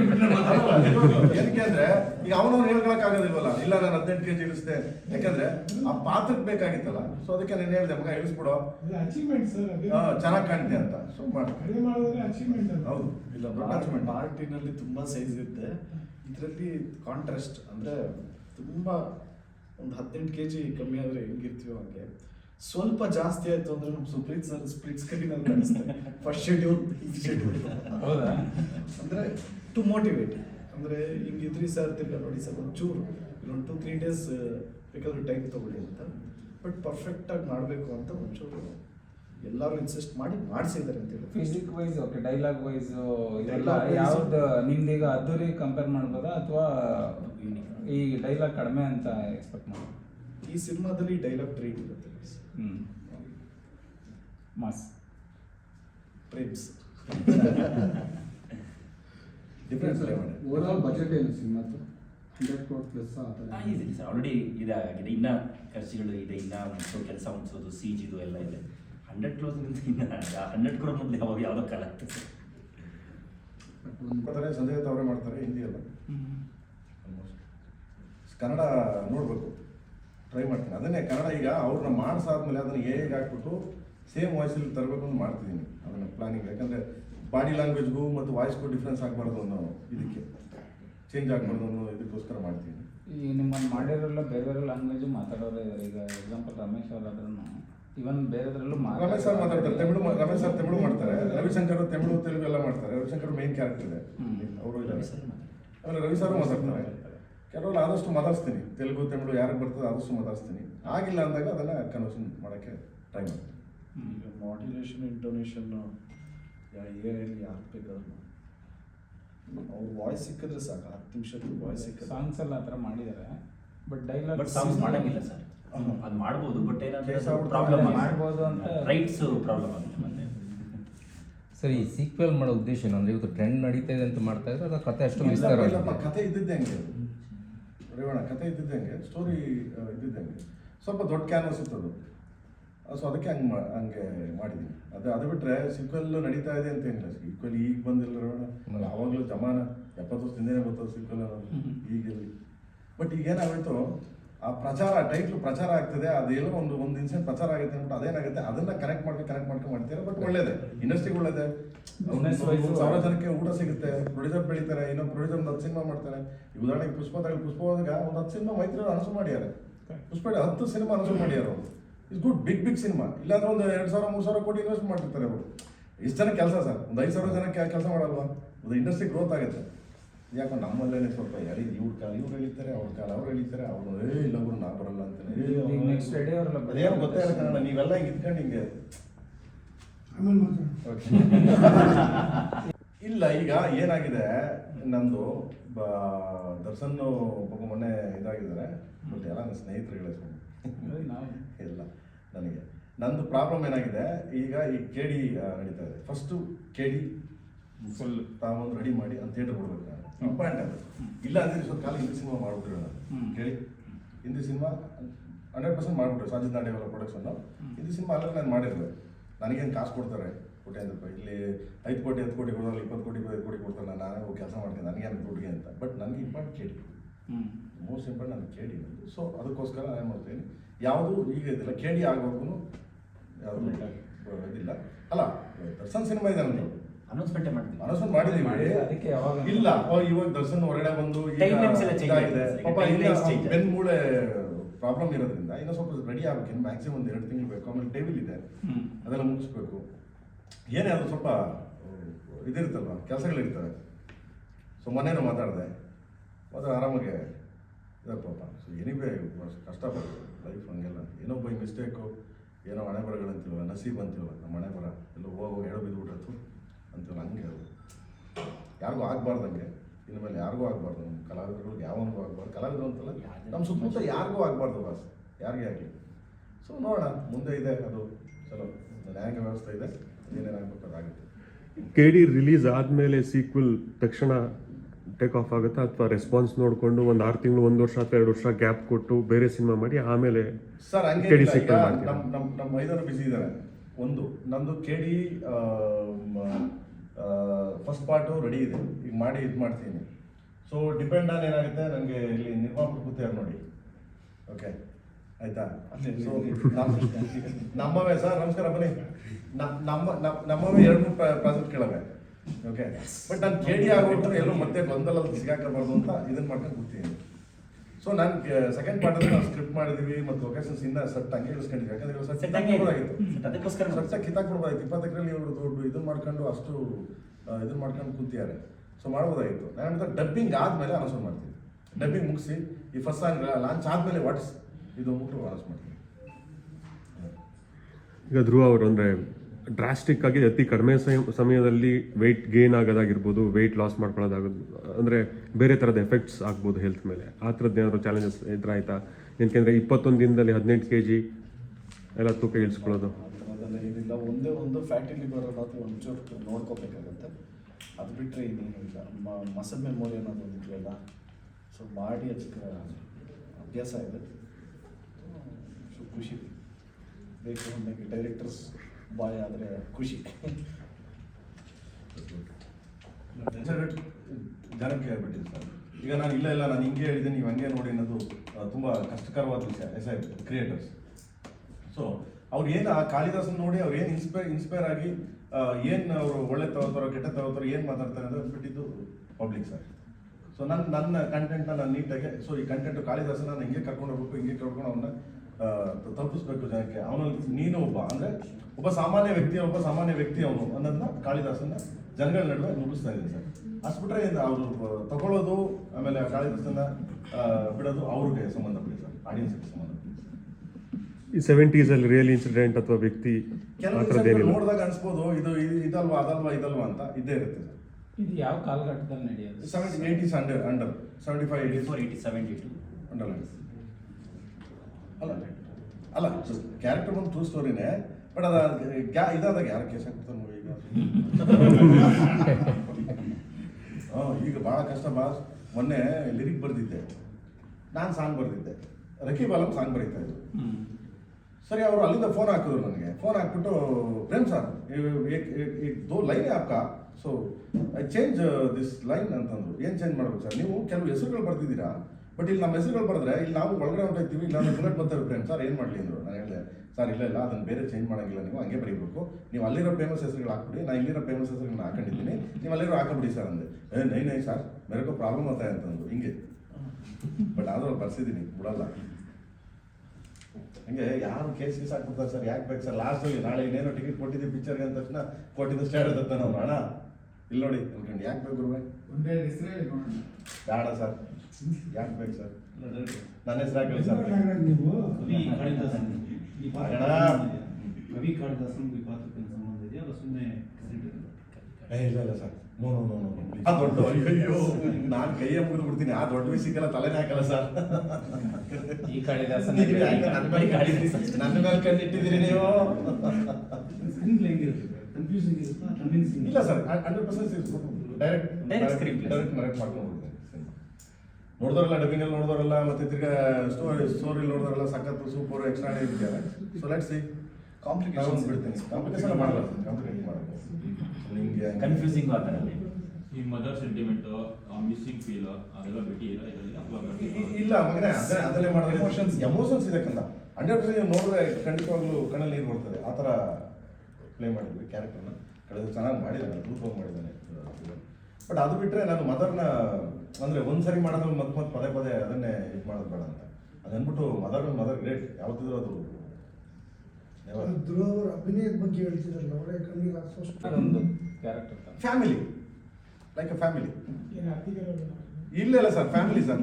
ಈಗ ಅವನವ್ನು ಹೇಳ್ಕೊಳಕ್ಕಾಗೋದಿಲ್ವಲ್ಲ ಇಲ್ಲ ನಾನು ಹದಿನೆಂಟು ಕೆಜಿ ಇಳಿಸ್ದೆ. ಯಾಕಂದ್ರೆ ಆ ಪಾತ್ರಕ್ಕೆ ಬೇಕಾಗಿತ್ತಲ್ಲ. ಸೊ ಅದಕ್ಕೆ ನಾನು ಹೇಳಿದೆ ಮಗ ಇಳಿಸ್ಬಿಡು. ಅಚೀವ್ಮೆಂಟ್ ಸರ್ ಚೆನ್ನಾಗಿ ಕಾಣ್ತೆ ಅಂತ. ಸೊ ಮಾಡಿದ್ರೆ ಅಚೀವ್ಮೆಂಟ್ ಹೌದು. ಇಲ್ಲ ದೊಡ್ಡ achievement. ಮಾರ್ಟಿನಲ್ಲಿ ತುಂಬಾ ಸೈಜ್ ಇರುತ್ತೆ. ಇದರಲ್ಲಿ ಕಾಂಟ್ರಾಸ್ಟ್ ಅಂದ್ರೆ ತುಂಬಾ ಒಂದು ಹದಿನೆಂಟು ಕೆಜಿ ಕಮ್ಮಿ ಆದ್ರೆ ಹೆಂಗಿರ್ತೀವೋ ಹಂಗೆ. ಸ್ವಲ್ಪ ಜಾಸ್ತಿ ಆಯ್ತು ಅಂದ್ರೆ ನಮ್ಮ ಸುಪ್ರೀತ್ ಸರ್ ಸ್ಪ್ಲಿಟ್ ಸ್ಕ್ರೀನ್ ಅಲ್ಲಿ ಕಾಣಿಸ್ತಾರೆ ಫಸ್ಟ್ ಶೆಡ್ಯೂಲ್ ಶೆಡ್ಯೂಲ್ ಹೌದಾ? ಅಂದ್ರೆ ಟು ಮೋಟಿವೇಟ್ ಅಂದ್ರೆ ಹಿಂಗಿದ್ರಿ ಸರ್ ತಿರ್ಗ ನೋಡಿ ಸರ್ ಒಂಚೂರು ಇನ್ನೊಂದು ಟು ತ್ರೀ ಡೇಸ್ ಬೇಕಾದ್ರೆ ಟೈಮ್ ತಗೊಳ್ಳಿ ಅಂತ. ಬಟ್ ಪರ್ಫೆಕ್ಟ್ ಆಗಿ ಮಾಡಬೇಕು ಅಂತ ಒಂಚೂರು ಎಲ್ಲರೂ ಇನ್ಸಿಸ್ಟ್ ಮಾಡಿ ಮಾಡಿಸಿದ್ದಾರೆ ಅಂತ ಹೇಳಿ. Physique wise okay dialogue wise ಇದೆಲ್ಲ ಯಾವ್ದು ನಿಮ್ದು ಈಗ ನಿಮ್ದೀಗ ಅದ್ದೂರಿ ಕಂಪೇರ್ ಮಾಡ್ಬೋದಾ ಅಥವಾ ಈ ಡೈಲಾಗ್ ಕಡಿಮೆ ಅಂತ ಎಕ್ಸ್ಪೆಕ್ಟ್ ಮಾಡಿ ಈ ಸಿನಿಮಾದಲ್ಲಿ ಡೈಲಾಗ್ ಟ್ರೀಟ್ ಇರುತ್ತೆ. Mass. Trips difference overall budget ಏನು ಸಿನಿಮಾದು ಹಂಡ್ರೆಡ್ ಕ್ರೋಡ್ ಪ್ಲಸ್ ಆ ಥರ? ಇದೆ ಸರ್ ಆಲ್ರೆಡಿ ಇದಾಗಿದೆ ಇನ್ನ ಖರ್ಚುಗಳು ಇದೆ. ಇನ್ನ ಮುಗಿಸೋ ಕೆಲಸ ಮುಗಿಸೋದು ಸಿ ಜಿದು ಎಲ್ಲ ಇದೆ. ಹಂಡ್ರೆಡ್ ಕ್ಲೋಸ್ ಇನ್ನ ಹಂಡ್ರೆಡ್ ಕ್ರೋರ್ ಮೊದಲು ಯಾವಾಗ ಯಾವುದೋ ಕಾಲ ಆಗ್ತದೆ. ಸಂಜಯ್ ಅವರೇ ಮಾಡ್ತಾರೆ ಹಿಂದಿ ಎಲ್ಲ. ಆಲ್ಮೋಸ್ಟ್ ಕನ್ನಡ ನೋಡಬೇಕು. ಟ್ರೈ ಮಾಡ್ತೀನಿ. ಅದನ್ನೇ ಕನ್ನಡ ಈಗ ಅವ್ರನ್ನ ಮಾಡಿಸಾದ್ಮೇಲೆ ಅದನ್ನು ಹೇಗೆ ಹಾಕ್ಬಿಟ್ಟು ಸೇಮ್ ವಾಯ್ಸಲ್ಲಿ ತರಬೇಕು ಅಂತ ಮಾಡ್ತಿದ್ದೀನಿ ಅದನ್ನು ಪ್ಲಾನಿಂಗ್ ಯಾಕಂದರೆ ಬಾಡಿ ಲ್ಯಾಂಗ್ವೇಜ್ಗೂ ಮತ್ತು ವಾಯ್ಸ್ಗೂ ಡಿಫ್ರೆನ್ಸ್ ಆಗಬಾರ್ದು ಅನ್ನೋ ಇದಕ್ಕೆ. ಚೇಂಜ್ ಆಗಬಾರ್ದು ಅನ್ನೋ ಇದಕ್ಕೋಸ್ಕರ ಮಾಡ್ತೀನಿ. ಈ ನಿಮ್ಮನ್ನು ಮಾಡಿರೋಲ್ಲ ಬೇರೆ ಬೇರೆ ಲ್ಯಾಂಗ್ವೇಜು ಮಾತಾಡೋರೇ ಇದ್ದಾರೆ ಈಗ ಎಕ್ಸಾಂಪಲ್ ರಮೇಶ್ ಅವರಾದ್ರೂ ಇವನ್ ಬೇರೆದ್ರಲ್ಲೂ ರಮೇಶ್ ಸರ್ ಮಾತಾಡ್ತಾರೆ. ತಮಿಳು ರಮೇಶ್ ಸರ್ ತಮಿಳು ಮಾಡ್ತಾರೆ. ರವಿಶಂಕರ್ ತಮಿಳು ತೆಲುಗು ಎಲ್ಲ ಮಾಡ್ತಾರೆ. ರವಿಶಂಕರ್ ಮೇನ್ ಕ್ಯಾರೆಕ್ಟರ್ ಇದೆ. ಅವರು ರವಿ ಸರ್ ಮಾತಾಡ್ತಾರೆ. ಕೆಲವರು ಆದಷ್ಟು ಮಾತಾಡಿಸ್ತೀನಿ. ತೆಲುಗು ತಮಿಳು ಯಾರಿಗೆ ಬರ್ತದೆ ಆದಷ್ಟು ಮಾತಾಡಿಸ್ತೀನಿ. ಆಗಿಲ್ಲ ಅಂದಾಗ ಅದನ್ನ ಕನ್ವರ್ಷನ್ ಮಾಡೋಕ್ಕೆ ಟ್ರೈ ಮಾಡ್ತೀನಿ. ಈಗ ಮಾಡ್ಯುಲೇಷನ್ ಇಂಟೋನೇಷನ್ ಏನೇನು ಯಾರು ಬೇಕಾದ್ರು. ಅವ್ರ ವಾಯ್ಸ್ ಸಿಕ್ಕಿದ್ರೆ ಸಾಕು ಹತ್ತು ನಿಮಿಷದ ವಾಯ್ಸ್ ಸಿಕ್ಕಿದ್ರೆ. ಸಾಂಗ್ಸ್ ಎಲ್ಲ ಆ ಥರ ಮಾಡಿದ್ದಾರೆ. ಬಟ್ ಡೈಲಾಗ್ ಬಟ್ ಸಾಂಗ್ಸ್ ಮಾಡೋಂಗಿಲ್ಲ ಸರ್ ಅದು ಮಾಡ್ಬೋದು ಬಟ್ ಏನಂದ್ರೆ. ಪ್ರಾಬ್ಲಮ್ ಮಾಡ್ಬೋದು ಅಂತ ರೈಟ್ಸ್ ಪ್ರಾಬ್ಲಮ್ ಆಗುತ್ತೆ ಮತ್ತೆ. ಸರ್ ಈ ಸೀಕ್ವೆಲ್ ಮಾಡೋ ಉದ್ದೇಶ ಏನು ಅಂದರೆ ಇವತ್ತು ಟ್ರೆಂಡ್ ನಡೀತಾ ಇದೆ ಅಂತ ಮಾಡ್ತಾ ಇದ್ರೆ ಅದು ಕತೆ ಅಷ್ಟು ವಿಸ್ತಾರ ಕತೆ ಇದ್ದಿದ್ದೆ ಹಂಗೆ. ಅದು. ರೇವಣ್ಣ ಕತೆ ಇದ್ದಿದ್ದಂಗೆ ಸ್ಟೋರಿ ಇದ್ದಿದ್ದಂಗೆ ಸ್ವಲ್ಪ ದೊಡ್ಡ ಕ್ಯಾನ್ವಸ್ ಇತ್ತು ಅದು. ಸೊ ಅದಕ್ಕೆ ಹಂಗೆ ಮಾ ಹಂಗೆ ಮಾಡಿದ್ದೀನಿ ಅದು ಅದು ಬಿಟ್ಟರೆ ಸಿಕ್ವೆಲ್ ನಡೀತಾ ಇದೆ ಅಂತ ಏನಿಲ್ಲ. ಸಿಕ್ವೆಲ್ ಈಗ ಬಂದಿಲ್ಲ ಆಮೇಲೆ ಯಾವಾಗಲೂ ಜಮಾನ ಎಪ್ಪತ್ತು ವರ್ಷ ಗೊತ್ತದ ಸಿಕ್ವೆಲ್ ಅನ್ನೋದು. ಬಟ್ ಈಗ ಏನಾಗೋಯ್ತು ಆ ಪ್ರಚಾರ ಟೈಟ್ಲು ಪ್ರಚಾರ ಆಗ್ತದೆ ಅದೇನೋ ಒಂದು ಒಂದು ಇನ್ಸಿಡೆಂಟ್ ಪ್ರಚಾರ ಆಗುತ್ತೆ ಅಂದ್ಬಿಟ್ಟು ಅದೇನಾಗುತ್ತೆ? ಅದನ್ನ ಕನೆಕ್ಟ್ ಮಾಡ್ಕೊಂಡು ಕನೆಕ್ಟ್ ಮಾಡ್ಕೊಂಡು ಮಾಡ್ತಾರೆ? ಬಟ್ ಒಳ್ಳೇದೇ. ಇಂಡಸ್ಟ್ರಿಗೆ ಒಳ್ಳೇದೆ. ಸಾವಿರ ಜನಕ್ಕೆ ಊಟ ಸಿಗುತ್ತೆ ಪ್ರೊಡ್ಯೂಸರ್ ಬೆಳಿತಾರೆ ಇನ್ನೊಂದು ಪ್ರೊಡ್ಯೂಸರ್ ಒಂದು ಹತ್ತು ಸಿನಿಮಾ ಮಾಡ್ತಾರೆ. ಈಗ ಉದಾಹರಣೆಗೆ ಪುಷ್ಪ ತಗೊಳ್ಳಿ ಪುಷ್ಪ ಹೋದಾಗ ಒಂದು ಹತ್ತು ಸಿನಿಮಾ ಮೈತ್ರಿ ಅನಸು ಮಾಡ್ಯಾರೆ. ಪುಷ್ಪ ಹತ್ತು ಸಿನಿಮಾ ಅನಸು ಮಾಡ್ಯಾರ. ಅವರು it's good big big cinema ಇಲ್ಲಾಂದ್ರೆ ಒಂದು ಎರಡು ಸಾವಿರ ಮೂರು ಸಾವಿರ ಕೋಟಿ ಇನ್ವೆಸ್ಟ್ ಮಾಡಿರ್ತಾರೆ ಅವರು. ಎಷ್ಟು ಜನ ಕೆಲಸ ಸರ್? ಒಂದು ಐದು ಸಾವಿರ ಜನಕ್ಕೆ ಕೆಲಸ ಮಾಡಲ್ವಾ? ಒಂದು ಇಂಡಸ್ಟ್ರಿ ಗ್ರೋತ್ ಆಗುತ್ತೆ. ಯಾಕೋ ನಮ್ಮಲ್ಲೇ ಸ್ವಲ್ಪ ಯಾರಿ ಇವ್ರ ಕಾಲ ಇವ್ರು ಎಳಿತಾರೆ ಅವ್ರ ಕಾಲ ಅವ್ರು ಎಳಿತಾರೆ ಅವ್ರು ಏ ಇಲ್ಲ ಗುರು ನಾ ಬರಲ್ಲ ಅಂತಾನೆ. ಅವ್ನು- Friday ಗೊತ್ತೇ ಇಲ್ಲ ಕನ್ನಡ ನೀವೆಲ್ಲ ಹಿಂಗೆ ಇದ್ಕೊಂಡು ಹಿಂಗೆ ಇಲ್ಲ ಈಗ ಏನಾಗಿದೆ ನಂದು ಬ- ದರ್ಶನ್ ಒಬ್ಬ ಮೊನ್ನೆ ಇದಾಗಿದ್ದಾರೆ ಬಟ್ ಎಲ್ಲ ನನ್ನ ಸ್ನೇಹಿತರು ನಾವು. ಇಲ್ಲ ನನಗೆ. ನಂದು ಪ್ರಾಬ್ಲಮ್ ಏನಾಗಿದೆ ಈಗ ಈ ಕೆ ಡಿ ನಡೀತಾ ಇದೆ. ಫಸ್ಟು ಕೆ ಡಿ ಫುಲ್ ತಾವೊಂದು ರೆಡಿ ಮಾಡಿ ಅಂತ ಥಿಯೇಟರ್ ಕೊಡ್ಬೇಕು ನಾನು ಅದು ಇಲ್ಲ ಅಂದ್ರೆ ಸ್ವಲ್ಪ ಕಾಲ ಹಿಂದಿ ಸಿನಿಮಾ ಮಾಡ್ಬಿಟ್ರು. ಕೇಳಿ. ಹಿಂದಿ ಸಿನಿಮಾ ಹಂಡ್ರೆಡ್ ಪರ್ಸೆಂಟ್ ಮಾಡ್ಬಿಟ್ರು ಸಂಜಿತ್ ನಾಡೇವರ ಪ್ರೊಡಕ್ಷನ್ ಹಿಂದಿ ಸಿನಿಮಾ ಅಲ್ಲೇ ನಾನು ಮಾಡಿದ್ರು ನನಗೇನು ಕಾಸು ಕೊಡ್ತಾರೆ? ಕೋಟ್ಯಾಂತರ ರೂಪಾಯಿ. ಇಲ್ಲಿ ಐದು ಕೋಟಿ ಹತ್ತು ಕೋಟಿ ಕೊಡೋಲ್ಲ ಇಪ್ಪತ್ತು ಕೋಟಿ ಐದು ಕೋಟಿ ಕೊಡ್ತಾರೆ. ನಾನು ನಾನೇ ಹೋಗಿ ಕೆಲಸ ಮಾಡ್ತೀನಿ. ನನಗೇನು ದುಡ್ಡಿಗೆ ಅಂತ. ಬಟ್ ನನಗೆ ಇಂಪಾರ್ಟ್ ಕೇಳಿ. ಮೋಸ್ಟ್ ಇಂಪಾರ್ಟ್ ನಾನು ಕೇಳಿ ಸೊ ಅದಕ್ಕೋಸ್ಕರ ನಾನು ಏನು ಮಾಡ್ತೀನಿ? ಯಾವುದು ಈಗ ಇದಿಲ್ಲ ಕೇಳಿ ಆಗೋಕ್ಕೂ ಯಾವುದು ಇದಿಲ್ಲ. ಅಲ್ಲ ದರ್ಶನ್ ಸಿನಿಮಾ ಇದೆ ನಮ್ಮದು ಅನೌನ್ಸ್ಮೆಂಟೇ ಮಾಡಿದ್ವಿ ಅನೌನ್ಸ್ಮೆಂಟ್ ಮಾಡಿದೀವಿ. ಮಾಡಿ ಅದಕ್ಕೆ ಯಾವಾಗ ಇಲ್ಲ ಅವಾಗ ಇವಾಗ ದರ್ಶನ್ ಹೊರಗಡೆ ಬಂದು ಟೈಮ್ Timelines ಎಲ್ಲ ಚೇಂಜ್ ಆಗಿದೆ. ಪಾಪ ಇನ್ನ ಬೆನ್ ಮೂಳೆ ಪ್ರಾಬ್ಲಮ್ ಇರೋದ್ರಿಂದ ಇನ್ನೂ ಸ್ವಲ್ಪ ರೆಡಿ ಆಗ್ಬೇಕು. ಇನ್ನು ಮ್ಯಾಕ್ಸಿಮಮ್ ಒಂದು ಎರಡು ತಿಂಗಳು ಬೇಕು. ಆಮೇಲೆ ಟೇಬಲ್ ಇದೆ. ಅದೆಲ್ಲ ಮುಗಿಸ್ಬೇಕು. ಏನೇ ಅದು ಸ್ವಲ್ಪ ಇದಿರುತ್ತಲ್ವ? ಕೆಲಸಗಳಿರ್ತವೆ ಸೊ ಮೊನ್ನೆನೂ ಮಾತಾಡಿದೆ. ಮಾತ್ರ ಆರಾಮಾಗೆ ಇದಪ್ಪ ಪಾಪ. ಸೊ ಎನಿವೇ ಕಷ್ಟ ಬರುತ್ತೆ ಲೈಫ್ ಹಂಗೆಲ್ಲ. ಏನೋ ಬೈ ಮಿಸ್ಟೇಕು ಏನೋ ಹಣೆ ಬರಗಳಂತೀವಲ್ಲ ನಸೀಬ್ ಅಂತೀವಲ್ಲ ನಮ್ಮ ಹಣೆ ಬರ. ಎಲ್ಲ ಹೋಗೋ ಎಡ ಬಿದ್ದುಬಿಟ್ರತು ಅಂತೀವಲ್ಲ ನನಗೆ ಅದು ಯಾರಿಗೂ ಆಗ್ಬಾರ್ದಂಗೆ ಇನ್ಮೇಲೆ ಯಾರಿಗೂ ಆಗಬಾರ್ದು. ನಮ್ಮ ಕಲಾವಿದರುಗಳಿಗೆ ಯಾವನಿಗೂ ಆಗಬಾರ್ದು? ಕಲಾವಿದರು ಅಂತಲ್ಲ. ನಮ್ಮ ಸುತ್ತಮುತ್ತ ಯಾರಿಗೂ ಆಗಬಾರ್ದು ಬಾಸ್ ಯಾರಿಗೆ ಆಗಲಿ. ಸೊ ನೋಡೋಣ. ಮುಂದೆ ಇದೆ ಅದು. ಚಲೋ. ನ್ಯಾಯಾಂಗ ವ್ಯವಸ್ಥೆ ಇದೆ. ಏನೇನಾಗಬೇಕು ಅದಾಗುತ್ತೆ. ಕೆ ಡಿ ರಿಲೀಸ್ ಆದಮೇಲೆ ಸೀಕ್ವಲ್ ತಕ್ಷಣ ಟೇಕ್ ಆಫ್ ಆಗುತ್ತಾ? ಅಥವಾ ರೆಸ್ಪಾನ್ಸ್ ನೋಡಿಕೊಂಡು ಒಂದು ಆರು ತಿಂಗಳು ಒಂದು ವರ್ಷ ಅಥವಾ ಎರಡು ವರ್ಷ ಗ್ಯಾಪ್ ಕೊಟ್ಟು ಬೇರೆ ಸಿನಿಮಾ ಮಾಡಿ ಆಮೇಲೆ ಸರ್ ಹಂಗೆ? ನಮ್ಮ ನಮ್ಮ ನಮ್ಮ ಐದಾರು ಬಿಸಿ ಇದ್ದಾರೆ. ಒಂದು ನಂದು K D first part ready ಇದೆ. ಈಗ ಮಾಡಿ ಇದು ಮಾಡ್ತೀನಿ. ಸೊ ಡಿಪೆಂಡ್ ಆನ್ ಏನಾಗುತ್ತೆ ನನಗೆ ಇಲ್ಲಿ ನಿರ್ಮಾಪಕ ಕೂತಿದ್ದಾರೆ ನೋಡಿ? ಓಕೆ ಆಯ್ತಾ? ಸೊ ನಮ್ಮವೇ ಸರ್ ನಮಸ್ಕಾರ ಬನ್ನಿ. ನಮ್ಮ ನಮ್ಮ- ನಮ್ಮವೇ ಎರಡು ಮೂರು ಪ್ರಾಜೆಕ್ಟ್ ಕೇಳವೆ. ಓಕೆ ಬಟ್ ನಾನು ಕೆ ಡಿ ಆಗೋಗ್ಬಿಟ್ರೆ ಎಲ್ಲೂ ಮತ್ತೆ ಗೊಂದಲ ಸಿಗಾಕಬಾರ್ದು ಅಂತ ಇದನ್ನ ಮಾಡ್ಕೊಂಡು ಕೂತೀನಿ. ಸೊ ನಾನು ಸೆಕೆಂಡ್ ಪಾರ್ಟ್ ನಾವು ಸ್ಕ್ರಿಪ್ಟ್ ಮಾಡಿದೀವಿ ಮತ್ತು ಲೊಕೇಶನ್ಸ್ ಇಂದ ಸೆಟ್ ಹಂಗೆ ಇಳಿಸ್ಕೊಂಡಿದ್ವಿ. ಯಾಕಂದ್ರೆ ಇವಾಗ Set ಸೆಟ್ ಇದೆ. ಅದಕ್ಕೋಸ್ಕರ ಸೆಟ್ ಕಿತ್ತಾಕ್ಬಿಡ್ಬೋದಾಗಿತ್ತು ಇಪ್ಪತ್ತು ಎಕರೆಲಿ ಇವರು ದೊಡ್ಡ ಇದು ಮಾಡ್ಕೊಂಡು ಅಷ್ಟು ಇದನ್ನ ಮಾಡ್ಕೊಂಡು ಕೂತಿದ್ದಾರೆ. ಸೊ ಮಾಡ್ಬೋದಾಗಿತ್ತು. ನಾನು ಡಬ್ಬಿಂಗ್ ಆದ್ಮೇಲೆ ಅನೌನ್ಸ್ ಮಾಡ್ತೀನಿ. ಡಬ್ಬಿಂಗ್ ಮುಗಿಸಿ ಈ ಫಸ್ಟ್ ಸಾಂಗ್ ಲಾಂಚ್ ಆದ್ಮೇಲೆ ವಾಟ್ಸ್ ಇದು ಮುಟ್ಟು ಅನೌನ್ಸ್ ಮಾಡ್ತೀನಿ. ಈಗ ಧ್ರುವ ಅವರು ಅಂದರೆ ಡ್ರಾಸ್ಟಿಕ್ ಆಗಿ ಅತಿ ಕಡಿಮೆ ಸಮ- ಸಮಯದಲ್ಲಿ ವೆಯ್ಟ್ ಗೇನ್ ಆಗೋದಾಗಿರ್ಬೋದು ವೆಯ್ಟ್ ಲಾಸ್ ಮಾಡ್ಕೊಳ್ಳೋದಾಗೋದು ಅಂದರೆ ಬೇರೆ ಥರದ ಎಫೆಕ್ಟ್ಸ್ ಆಗ್ಬೋದು ಹೆಲ್ತ್ ಮೇಲೆ. ಆ ಥರದ್ದು ಏನಾದರೂ ಚಾಲೆಂಜಸ್ ಎದುರಾಯ್ತಾ ಏನಕ್ಕೆಂದರೆ ಇಪ್ಪತ್ತೊಂದು ದಿನದಲ್ಲಿ ಹದಿನೆಂಟು ಕೆ ಜಿ ಎಲ್ಲ ತೂಕ ಇಳಿಸ್ಕೊಳ್ಳೋದು. ಏನಿಲ್ಲ ಒಂದೇ ಒಂದು ಫ್ಯಾಟಿ ಲಿವರ್ ಅನ್ನೋದು ಒಂಚೂರು ನೋಡ್ಕೋಬೇಕಾಗತ್ತೆ. ಅದು ಬಿಟ್ಟರೆ ಇನ್ನೇನು ಇಲ್ಲ ಮಸಲ್ ಮೆಮೊರಿ ಅನ್ನೋದು ಇದೆಯಲ್ಲ ಸೊ ಮಾಡಿ ಅದಕ್ಕೆ ಅಭ್ಯಾಸ ಇದೆ. ಸೊ ಖುಷಿ. ಬೇಕು ನನಗೆ ಡೈರೆಕ್ಟರ್ಸ್ ಬಾಯ್ ಆದರೆ ಖುಷಿ. ಜನಕ್ಕೆ ಹೇಳ್ಬಿಟ್ಟಿದೆ ಸರ್. ಈಗ ನಾನು ಇಲ್ಲ ಇಲ್ಲ, ನಾನು ಹಿಂಗೆ ಹೇಳಿದೆ ನೀವು ಹಂಗೆ ನೋಡಿ ಅನ್ನೋದು ತುಂಬ ಕಷ್ಟಕರವಾದ ವಿಷಯ ಎಸ್ ಐ ಕ್ರಿಯೇಟರ್ಸ್ ಸೊ ಅವ್ರು ಏನು ಆ ಕಾಳಿದಾಸನ ನೋಡಿ ಅವ್ರು ಏನು ಇನ್ಸ್ಪೈರ್ ಇನ್ಸ್ಪೈರ್ ಆಗಿ ಏನು ಅವರು ಒಳ್ಳೆ ತಗೋತಾರೋ ಕೆಟ್ಟ ತಗೋತಾರೋ ಏನು ಮಾತಾಡ್ತಾರೆ ಅಂದರೆ ಅದು ಬಿಟ್ಟಿದ್ದು ಪಬ್ಲಿಕ್ ಸರ್ ಸೊ ನನ್ನ ನನ್ನ ಕಂಟೆಂಟ್ನ ನಾನು ನೀಟಾಗಿ ಸೊ ಈ ಕಂಟೆಂಟ್ ಕಾಳಿದಾಸನ ನಾನು ಹಿಂಗೆ ಕರ್ಕೊಂಡು ಹೋಗ್ಬೇಕು, ಹಿಂಗೆ ಕರ್ಕೊಂಡು ಅವನ್ನ ತಲುಪಿಸ್ಬೇಕು ಜನಕ್ಕೆ ಅವನಲ್ಲಿ ನೀನು ಒಬ್ಬ ಅಂದ್ರೆ ಒಬ್ಬ ಸಾಮಾನ್ಯ ವ್ಯಕ್ತಿ ಒಬ್ಬ ಸಾಮಾನ್ಯ ವ್ಯಕ್ತಿ ಅವನು ಅನ್ನೋದನ್ನ ಕಾಳಿದಾಸನ ಜನಗಳ ನಡುವೆ ನುಗ್ಗಿಸ್ತಾ ಇದ್ದೀನಿ ಸರ್. ಅಷ್ಟು ಬಿಟ್ರೆ ಅವರು ತಗೊಳ್ಳೋದು ಆಮೇಲೆ ಕಾಳಿದಾಸನ ಬಿಡೋದು ಅವ್ರಿಗೆ ಸಂಬಂಧಪಟ್ಟಿದೆ ಸರ್ ಆಡಿಯನ್ಸ್ಗೆ ಸಂಬಂಧಪಟ್ಟ ಈ ಸೆವೆಂಟೀಸಲ್ಲಿ ರಿಯಲ್ ಇನ್ಸಿಡೆಂಟ್ ಅಥವಾ ವ್ಯಕ್ತಿ ನೋಡಿದಾಗ ಅನ್ಸ್ಬೋದು ಇದು ಇದು- ಇದಲ್ವಾ ಅದಲ್ವಾ ಇದಲ್ವಾ ಅಂತ ಇದ್ದೇ ಇರುತ್ತೆ ಸರ್. ಇದು ಯಾವ ಕಾಲಘಟ್ಟದಲ್ಲಿ ನಡೆಯೋದು? Seventy eighties under under seventy five eighty four eighty seventy two under ಅಲ್ಲ ಅಲ್ಲ ಕ್ಯಾರೆಕ್ಟರ್ ಒಂದು ಟ್ರೂ ಸ್ಟೋರಿನೇ ಬಟ್ ಅದ ಇದಾದಾಗ ಯಾರು ಕೇಸ್ ನೋಡಿ ಈಗ ಈಗ ಭಾಳ ಕಷ್ಟ, ಭಾಳ ಮೊನ್ನೆ ಲಿರಿಕ್ ಬರ್ದಿದ್ದೆ. ನಾನು ಸಾಂಗ್ ಬರ್ದಿದ್ದೆ. ಆಲಂ ಸಾಂಗ್ ಬರೀತಾ ಇದ್ರು. ಸರಿ, ಅವರು ಅಲ್ಲಿಂದ ಫೋನ್ ಹಾಕಿದ್ರು ನನಗೆ. ಫೋನ್ ಹಾಕ್ಬಿಟ್ಟು, ಪ್ರೇಮ್ ಸರ್ ದೋ line ಆಪ್ಕ so I change this line ಅಂತಂದ್ರು. ಏನು ಚೇಂಜ್ ಮಾಡ್ಬೇಕು ಸರ್ ನೀವು ಕೆಲವು ಹೆಸರುಗಳು ಬರ್ತಿದ್ದೀರಾ ಬಟ್ ಇಲ್ಲಿ ನಮ್ಮ ಹೆಸರುಗಳು ಬರೆದ್ರೆ, ಇಲ್ಲಿ ನಾವು ಒಳಗಡೆ ಹೊಂಟೋಗ್ತೀವಿ ಇಲ್ಲ ಅಂದ್ರೆ ಬುಲೆಟ್ ಬರ್ತವೆ ಪ್ರೇಮ್ ಸರ್ ಏನು ಮಾಡಲಿ ಅಂದರು. ನಾನು ಹೇಳಿದೆ ಸರ್ ಇಲ್ಲ ಇಲ್ಲ, ಅದನ್ನು ಬೇರೆ ಚೇಂಜ್ ಮಾಡಂಗಿಲ್ಲ ನೀವು, ಹಂಗೆ ಬರೀಬೇಕು. ನೀವು ಅಲ್ಲಿರೋ ಫೇಮಸ್ ಹೆಸರುಗಳು ಹಾಕ್ಬಿಡಿ ನಾನು ಇಲ್ಲಿರೋ ಫೇಮಸ್ ಹೆಸರುಗಳನ್ನ ಹಾಕೊಂಡಿದ್ದೀನಿ. ನೀವು ಅಲ್ಲಿರೋ ಹಾಕಬಿಡಿ ಸರ್ ಅಂದೆ. ಏ, ನೈ ನೈ ಸರ್ ಮೇರೆಕೋ ಪ್ರಾಬ್ಲಮ್ ಆತ ಅಂತಂದು ಹಿಂಗೆ. ಬಟ್ ಆದರೂ ಬರ್ಸಿದ್ದೀನಿ, ಬಿಡಲ್ಲ. ಹಂಗೆ ಯಾರು ಕೇಸ್ ಗೀಸ್ ಹಾಕ್ಬಿಡ್ತಾರೆ ಸರ್ ಯಾಕೆ ಬೇಕು ಸರ್ ಲಾಸ್ಟಲ್ಲಿ ನಾಳೆ ಇನ್ನೇನೋ ಟಿಕೆಟ್ ಕೊಟ್ಟಿದ್ದೀವಿ ಪಿಕ್ಚರ್ಗೆ ಅಂದ ತಕ್ಷಣ, ಕೊಟ್ಟಿದ್ದು ಸ್ಟೇಟ್ ಇರುತ್ತೆ ನಾವು, ಅಣ್ಣ. ಇಲ್ಲಿ ನೋಡಿ ಅನ್ಕೊಂಡು, ಯಾಕೆ ಬೇಕು ಗುರುವೆ ಒಂದೇ ಹೆಸರೇ ನೋಡೋಣ ಬೇಡ ಸರ್. ಯಾಕೆ ಬೇಕು ಸರ್? ನನ್ನ ಹೆಸರು ಹಾಕಲಿ ಸರ್. ನೀವು? ಕವಿ ಕಾಳಿದಾಸನ್. ಈ ಪಾತ್ರ ಅಣ್ಣ. ಕವಿ ಕಾಳಿದಾಸನ್ ಈ ಪಾತ್ರಕ್ಕೆ ಸಂಬಂಧ ಇದೆಯಾ? ಅಲ್ಲ ಸುಮ್ಮನೆ ಏ ಇಲ್ಲ ಇಲ್ಲ sir. No no no no ಆ ದೊಡ್ಡ ಅಯ್ಯೋ ನಾನು ಕೈಯ ಮುಗಿದು ಬಿಡ್ತೀನಿ. ಆ ದೊಡ್ಡ ಸಿಕ್ಕಲ್ಲ ತಲೆನೇ ಹಾಕಲ್ಲ ಸರ್. ಈ ಕಾಳಿದಾಸನ್ ನನ್ನ ಮೇಲೆ ಕಣ್ಣಿಟ್ಟಿದ್ದೀರಿ? ನೀವು? ಹೆಂಗಿರುತ್ತೆ ಕನ್ಫ್ಯೂಸಿಂಗ್ ಇರುತ್ತಾ ಕನ್ವಿನ್ಸಿಂಗ್ ಇಲ್ಲ sir hundred percent. Direct direct ಮಾಡ್ಕೊಂಡು ಹೋಗ್ತೀನಿ ನೋಡಿದವರೆಲ್ಲ ಡಬ್ಬಿಂಗ್ ಅಲ್ಲಿ ನೋಡಿದವರೆಲ್ಲ ಮತ್ತೆ ತಿರ್ಗಾ ಸ್ಟೋರಿ ಸ್ಟೋರಿ ನೋಡಿದವರೆಲ್ಲ ಸಖತ್ತು ಸೂಪರ್ ಎಕ್ಸ್ಟ್ರಾ ಇದ್ದಾರೆ ಸೊ ಲೆಟ್ಸ್ ಸಿ ಕಾಂಪ್ಲಿಕೇಶನ್ ಬಿಡ್ತೀನಿ. ಕಾಂಪ್ಲಿಕೇಶನ್ ಮಾಡಲ್ಲ ಕಾಂಪ್ಲಿಕೇಟ್ ಮಾಡಲ್ಲ ನಿಮಗೆ ಕನ್ಫ್ಯೂಸಿಂಗ್ ಆ ಥರ ಈ ಮದರ್ ಸೆಂಟಿಮೆಂಟ್ ಆ ಮಿಸ್ಸಿಂಗ್ ಫೀಲ್ ಅದೆಲ್ಲ ಬಿಟ್ಟು ಇಲ್ಲ ಇದರಲ್ಲಿ ಇಲ್ಲ ಮಗನೇ ಅದೇ ಅದನ್ನೇ ಮಾಡಿದ್ರೆ ಎಮೋಷನ್ಸ್ ಎಮೋಷನ್ಸ್ ಇದೆ ಕಂದ ಹಂಡ್ರೆಡ್ ಪರ್ಸೆಂಟ್ ನೀವು ನೋಡಿದ್ರೆ ಖಂಡಿತವಾಗ್ಲೂ ಕಣ್ಣಲ್ಲಿ ನೀರು ಬರ್ತದೆ ಆ ಥರ ಪ್ಲೇ ಮಾಡಿದ್ವಿ ಕ್ಯಾರೆಕ್ಟರ್ನ ಕಳೆದ ಚೆನ್ನಾಗಿ ಮಾಡಿದ್ದಾನೆ ಅದ್ಭುತವಾಗಿ ಮಾಡಿದ್ದಾನೆ. ಬಟ್ ಅದು ಬಿಟ್ಟರೆ ನಾನು ಮದರ್ನ ಅಂದರೆ ಒಂದು ಸರಿ ಮಾಡೋದು ಮತ್ತೆ ಮತ್ತೆ ಪದೇ ಪದೇ ಅದನ್ನೇ ಇದು ಮಾಡೋದು ಬೇಡ ಅಂತ. ಅದನ್ಬಿಟ್ಟು ಮದರ್ ಮದರ್ ಗ್ರೇಟ್. ಯಾವತ್ತಿದ್ರು ಅದು. ಧ್ರುವ ಅವ್ರ ಅಭಿನಯದ ಬಗ್ಗೆ ಹೇಳ್ತಿದ್ರಲ್ಲ ಅವರೇ ಕಣ್ಣಿಗೆ ಹಾಕ್ಸೋಷ್ಟು ಅದೊಂದು character family like a family ಇಲ್ಲ ಇಲ್ಲ sir family sir.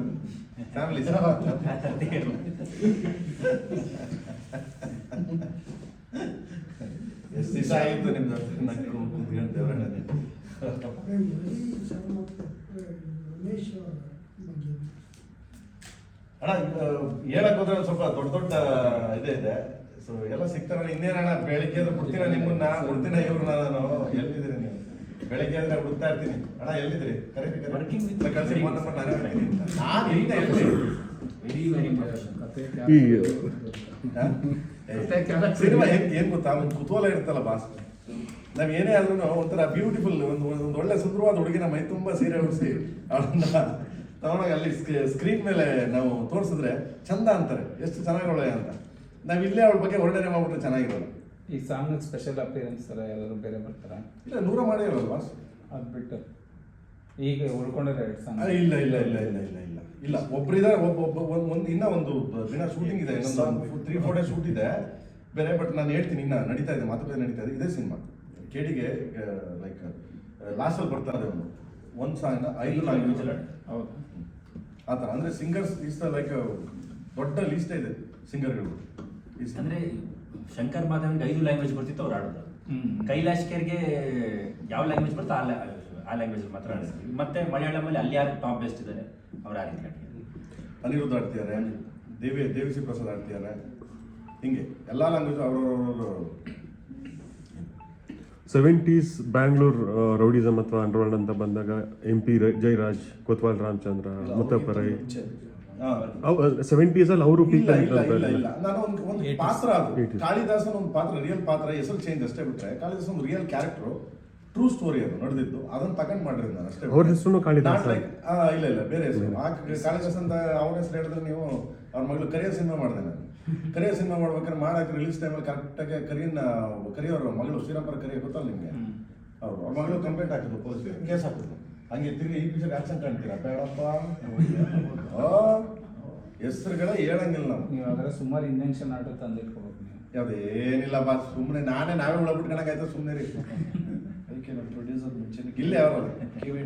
Family sir. ದಿವಸ ಆಯಿತು ನಿಮ್ದು ನಕ್ಕು ಕುಂತ್ಕೊಂಡು ದೇವರಣ್ಣನೇ. ಅಣ್ಣ ಹೇಳಕ್ ಹೋದ್ರೆ ಸ್ವಲ್ಪ ದೊಡ್ಡ ದೊಡ್ಡ ಇದೆ ಇದೆ. ಸೊ ಎಲ್ಲ ಸಿಗ್ತಾರಣ್ಣ ಇನ್ನೇನಣ್ಣ ಬೆಳಿಗ್ಗೆ ಅಂದ್ರೆ ಬಿಡ್ತೀನ ನಿಮ್ಮನ್ನ? ಬಿಡ್ತೀನ ಇವ್ರನ್ನ ನಾನು ಎಲ್ಲಿದ್ದೀರಿ ನೀವು? ಬೆಳಿಗ್ಗೆ ಅಂದ್ರೆ ಹುಡ್ತಾ ಇರ್ತೀನಿ. ಅಣ್ಣ ಎಲ್ಲಿದ್ರಿ ಕರೆಕ್ಟ್ with ಕಳಿಸಿ ನಾನೇ ಇಲ್ಲ ಎಲ್ಲಿ ವೆರಿ ವೆರಿ ಪ್ರೊಫೆಷನಲ್ ಸಿನಿಮಾ ಏನ್ ಏನ್ ಗೊತ್ತಾ? ಒಂದು ಕುತೂಹಲ ಇರುತ್ತಲ್ಲ ಬಾಸ್ ನಾವ್ ಏನೇ ಆದ್ರೂ ಒಂಥರ ಬ್ಯೂಟಿಫುಲ್ ಒಂದು ಒಂದು ಒಳ್ಳೆ ಸುಂದರವಾದ ಹುಡುಗಿನ ಮೈ ತುಂಬಾ ಸೀರೆ ಉಡಿಸಿ ಅವಳನ್ನ ತಗೊಂಡೋಗಿ ಅಲ್ಲಿ ಸ್ಕ್ರೀನ್ ಮೇಲೆ ನಾವು ತೋರಿಸಿದ್ರೆ ಚಂದ ಅಂತಾರೆ. ಎಷ್ಟು ಚೆನ್ನಾಗಿ ಒಳ್ಳೆ ಅಂತ. ನಾವ್ ಇಲ್ಲೇ ಅವಳ ಬಗ್ಗೆ ವರ್ಣನೆ ಮಾಡ್ಬಿಟ್ರೆ ಚೆನ್ನಾಗಿರಲ್ಲ. ಈ ಸಾಂಗ್ ಸ್ಪೆಷಲ್ ಅಪಿಯರೆನ್ಸ್ ಥರ ಎಲ್ಲರೂ ಬೇರೆ ಬರ್ತಾರ? ಇಲ್ಲ ನೂರ ಮಾಡಿರಲ್ವಾ ಬಾಸ್ ಅದು ಬಿಟ್ಟು ಈಗ ಉಳ್ಕೊಂಡಿರೋ ಎರಡು ಸಾಂಗ್ ಇಲ್ಲ ಇಲ್ಲ ಇಲ್ಲ ಇಲ್ಲ ಇಲ್ಲ ಇಲ್ಲ. ಇಲ್ಲ ಒಬ್ರಿದ್ದಾರೆ ಒಬ್ಬ ಒಬ್ಬ ಒಂದು ಒಂದು ಇನ್ನ ಒಂದು ದಿನ ಶೂಟಿಂಗ್ ಇದೆ ಇನ್ನೊಂದು ತ್ರೀ ಫೋರ್ ಡೇ ಶೂಟ್ ಇದೆ. ಬೇರೆ ಬಟ್ ನಾನು ಹೇಳ್ತೀನಿ ಇನ್ನ ನಡೀತಾ ಇದೆ ಮಾತುಕತೆ ನಡೀತಾ ಇದೆ. ಇದೇ ಸಿನಿಮಾ ಕೇಡಿಗೆ ಲೈಕ್ ಲಾಸ್ಟಲ್ಲಿ ಬರ್ತಾ ಇದೆ ಒಂದು ಒಂದು ಸಾಂಗ್ ಐದು ಲ್ಯಾಂಗ್ವೇಜ್ ಹೌದು. ಆ ಥರ. ಅಂದರೆ ಸಿಂಗರ್ಸ್ ಇಸ್ ಲೈಕ್ ದೊಡ್ಡ ಲೀಸ್ಟ್ ಇದೆ ಸಿಂಗರ್ಗಳು ಅಂದ್ರೆ ಶಂಕರ್ ಮಾಧವನ್ಗೆ ಐದು ಲ್ಯಾಂಗ್ವೇಜ್ ಬರ್ತಿತ್ತು ಅವ್ರು ಆಡೋದು. ಕೈಲಾಶ್ ಖೇರ್ಗೆ ಯಾವ ಲ್ಯಾಂಗ್ವೇಜ್ ಬರ್ತಾ ಆ ಲ್ಯಾ- ಆ ಲ್ಯಾಂಗ್ವೇಜ್ ಮಾತ್ರ ಆಡಿಸ್ತೀವಿ. ಮತ್ತೆ ಮಲಯಾಳಮಲ್ಲಿ ಅಲ್ಲಿ ಯಾರು ಟಾಪ್ ಬೆಸ್ಟ್ ಇದ್ದಾರೆ? ಅವ್ರು ಆ ರೀತಿ ಆಡ್ತಾರೆ ಅನಿರುದ್ಧ ಆಡ್ತಿದ್ದಾರೆ ದೇವಿ ದೇವಿಸಿ ಪ್ರಸಾದ್ ಆಡ್ತಿದ್ದಾರೆ ಹಿಂಗೆ ಎಲ್ಲ ಲ್ಯಾಂಗ್ವೇಜ್ ಅವರವರವರು ಸೆವೆಂಟೀಸ್ ಬ್ಯಾಂಗ್ಳೂರ್ ರೌಡಿಸಮ್ ಅಥವಾ ಅಂಡರ್ವರ್ಲ್ಡ್ ಅಂತ ಬಂದಾಗ M P Jayaraj Kotwal Ramachandra Muthappa Rai seventies ಅಲ್ಲಿ ಅವರು ಪೀಕ್ ನಾನು ಒಂದು ಒಂದು ಪಾತ್ರ ಅದು. 80s. ಕಾಳಿದಾಸನ ಒಂದು ಪಾತ್ರ ರಿಯಲ್ ಪಾತ್ರ. ಹೆಸರು ಚೇಂಜ್ ಅಷ್ಟೇ ಬಿಟ್ರೆ ಕಾಳಿದಾಸನ ಒಂದು ರಿಯಲ್ ಕ್ಯಾರೆಕ್ಟರ್ ಟ್ರೂ ಸ್ಟೋರಿ ಅದು ನಡೆದಿದ್ದು. ಅದನ್ನ ತಗೊಂಡ್ ಮಾಡಿರೋದು ನಾನು ಅಷ್ಟೇ. ಅವ್ರ ಹೆಸರು ಕಾಳಿದಾಸ? ಇಲ್ಲ ಇಲ್ಲ ಬೇರೆ ಹೆಸರು. ಆ ಕಾಳಿದಾಸ್ ಅಂತ ಅವ್ರ ಹೆಸರು ಹೇಳಿದ್ರೆ ನೀವು ಅವ್ರ ಮಗಳು ಕರಿಯರ್ ಸಿನಿಮಾ ಮಾಡಿದೆ ನಾನು. ಕರಿಯರ್ ಸಿನಿಮಾ ಮಾಡ್ಬೇಕಾದ್ರೆ ಮಾಡಕ್ಕೆ ರಿಲೀಸ್ ಟೈಮಲ್ಲಿ ಕರೆಕ್ಟಾಗಿ ಕರಿಯನ್ನ ಕರಿಯೋರು ಮಗಳು ಶ್ರೀರಾಮರ ಕರಿಯ ಗೊತ್ತಲ್ಲ ನಿಮಗೆ? ಅವ್ರು ಅವ್ರ ಮಗಳು ಕಂಪ್ಲೇಂಟ್ ಹಾಕಿದ್ರು ಪೊಲೀಸ್ ಕೇಸ್ ಹಾಕಿದ್ರು. ಹಂಗೆ ತಿರುಗಿ ಈ ಪಿಕ್ಚರ್ ಆಕ್ಷನ್ ಕಾಣ್ತೀರಾ? ಬೇಡಪ್ಪ. ಹೆಸರುಗಳೇ ಹೇಳಂಗಿಲ್ಲ ನಾವು. ನೀವು ಆದರೆ ಸುಮಾರು ಇಂಜೆಕ್ಷನ್ ಆರ್ಡರ್ ತಂದಿಟ್ಕೋಬೇಕು ನೀವು. ಅದೇನಿಲ್ಲ ಬಾ ಸುಮ್ಮನೆ ನಾನೇ ನಾವೇ ಉಳ್ಬಿಟ್ಕೊಳಕಾಯ್ತು ಸುಮ್ಮನೆ ರೀ ಅದಕ್ಕೆ ನಮ್ಮ ಪ್ರೊಡ್ಯೂಸರ್ ಮುಂಚೆ ಗಿಲ್ಲೆ ಅವರು. ಕಿವಿ